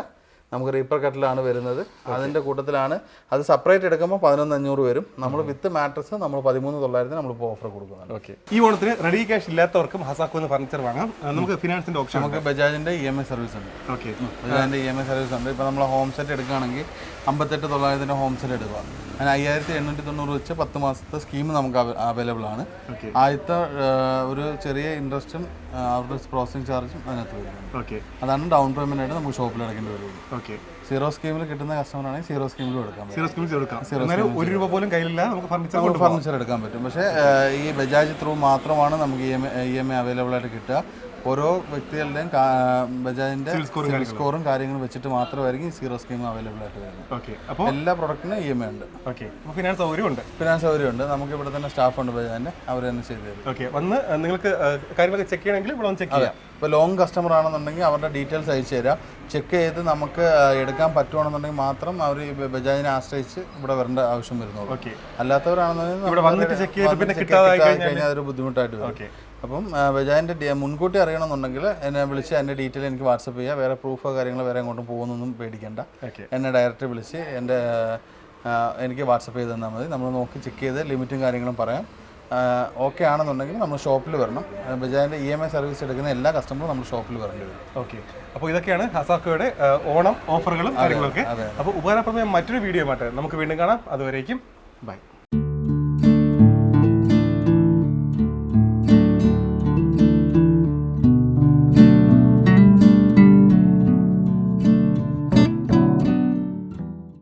നമുക്ക് റീപ്പർ കട്ടിലാണ് വരുന്നത്. അതിന്റെ കൂട്ടത്തിലാണ്. അത് സെപ്പറേറ്റ് എടുക്കുമ്പോൾ പതിനൊന്ന് അഞ്ഞൂറ് വരും നമ്മൾ വിത്ത് മാട്രസ് നമ്മൾ പതിമൂന്ന് തൊള്ളായിരത്തിന് നമ്മളിപ്പോൾ ഓഫർ കൊടുക്കുന്നത് ഓക്കെ ഈ ഓണത്തിന് റെഡി ക്യാഷ് ഇല്ലാത്തവർക്കും ഹസാക്കോന്ന് ഫർണിച്ചർ വാങ്ങാം. നമുക്ക് ഫിനാൻസിന്റെ ഓപ്ഷൻ നമുക്ക് ബജാജിന്റെ ഇ എം ഐ സർവീസ് ഉണ്ട്. ഓക്കെ ബജാജിന്റെ ഇ എം ഐ സർവീസ് ഉണ്ട്. ഇപ്പോൾ നമ്മൾ ഹോം സെറ്റ് എടുക്കുകയാണെങ്കിൽ അമ്പത്തെട്ട് തൊള്ളായിരത്തിന്റെ ഹോം സെറ്റ് എടുക്കുക. അതിന് അയ്യായിരത്തി എണ്ണൂറ്റി തൊണ്ണൂറ് വെച്ച് പത്ത് മാസത്തെ സ്കീം നമുക്ക് അവൈലബിൾ ആണ്. ആദ്യത്തെ ഒരു ചെറിയ ഇൻട്രസ്റ്റും അവരുടെ പ്രോസസിംഗ് ചാർജും അതിനകത്ത് വരുന്നുണ്ട് ഓക്കെ അതാണ് ഡൗൺ പേയ്മെന്റ് ആയിട്ട് നമുക്ക് ഷോപ്പിൽ അടക്കേണ്ടി വരുള്ളൂ ഓക്കെ സീറോ സ്കീമിൽ കിട്ടുന്ന കസ്റ്റമർ ആണെങ്കിൽ സീറോ സ്കീമിലും എടുക്കാം. സീറോ സ്കീമിൽ എടുക്കാം ഒരു രൂപ പോലും കയ്യിലില്ല നമുക്ക് ഫർണിച്ചർ എടുക്കാൻ പറ്റും. പക്ഷേ ഈ ബജാജ് ത്രൂ മാത്രമാണ് നമുക്ക് ഇ എം ഐ അവൈലബിൾ ആയിട്ട് കിട്ടുക. ഓരോ വ്യക്തികളുടെയും ബജാജിന്റെ സിവിൽ സ്കോറും കാര്യങ്ങളും. വെച്ചിട്ട് മാത്രമായിരിക്കും സീറോ സ്കീം അവൈലബിൾ ആയിട്ട് വരുന്നത്. അപ്പോൾ എല്ലാ പ്രൊഡക്റ്റിനും ഇ എം ഐ ഉണ്ട് ഫിനാൻസ് സൗകര്യമുണ്ട്. ഫിനാൻസ് സൗകര്യമുണ്ട്. നമുക്ക് ഇവിടെ തന്നെ സ്റ്റാഫ് ഉണ്ട് ബജാജിന്റെ. അവർ തന്നെ ചെയ്തു തരും. ഓക്കെ. വന്ന് നിങ്ങൾക്ക് കാര്യങ്ങളൊക്കെ ചെക്ക് ചെയ്യണമെങ്കിൽ ഇവിടെ ചെക്ക് ചെയ്യാം. ഇപ്പോൾ ലോങ് കസ്റ്റമർ ആണെന്നുണ്ടെങ്കിൽ അവരുടെ ഡീറ്റെയിൽസ് അയച്ചു തരാം. ചെക്ക് ചെയ്ത് നമുക്ക് എടുക്കാൻ പറ്റുവാണെന്നുണ്ടെങ്കിൽ മാത്രം അവർ ഈ ബജാജിനെ ആശ്രയിച്ച് ഇവിടെ വരേണ്ട ആവശ്യം വരുന്നുള്ളൂ. ഓക്കെ. അല്ലാത്തവരാണെന്നുണ്ടെങ്കിൽ ഇവിടെ വന്നിട്ട് ചെക്ക് ചെയ്ത് പിന്നെ check കിട്ടാതെ കഴിഞ്ഞാൽ അതൊരു ബുദ്ധിമുട്ടായിട്ട് വരും. ഓക്കെ. അപ്പം ബജാജിന്റെ മുൻകൂട്ടി അറിയണമെന്നുണ്ടെങ്കിൽ എന്നെ വിളിച്ച് എന്റെ ഡീറ്റെയിൽ എനിക്ക് വാട്സപ്പ് ചെയ്യുക വേറെ പ്രൂഫോ കാര്യങ്ങളോ വേറെ എങ്ങോട്ടും പോകുന്നൊന്നും പേടിക്കേണ്ട. ഓക്കെ. എന്നെ ഡയറക്റ്റ് വിളിച്ച് എന്റെ എനിക്ക് വാട്സപ്പ് ചെയ്ത് തന്നാൽ മതി. നമ്മൾ നോക്കി ചെക്ക് ചെയ്ത് ലിമിറ്റും കാര്യങ്ങളും പറയാം. ഓക്കെ ആണെന്നുണ്ടെങ്കിൽ നമ്മൾ ഷോപ്പിൽ വരണം. ബജാജിന്റെ ഇ എം ഐ സർവീസ് എടുക്കുന്ന എല്ലാ കസ്റ്റമറും നമ്മൾ ഷോപ്പിൽ വരേണ്ടി വരും. ഓക്കെ. അപ്പോൾ ഇതൊക്കെയാണ് ഹസാക്കോയുടെ ഓണം ഓഫറുകളും കാര്യങ്ങളൊക്കെ. അപ്പോൾ ഉപകാരപ്രദമായ മറ്റൊരു വീഡിയോ ആയിട്ട് നമുക്ക് വീണ്ടും കാണാം. അതുവരേക്കും ബൈ.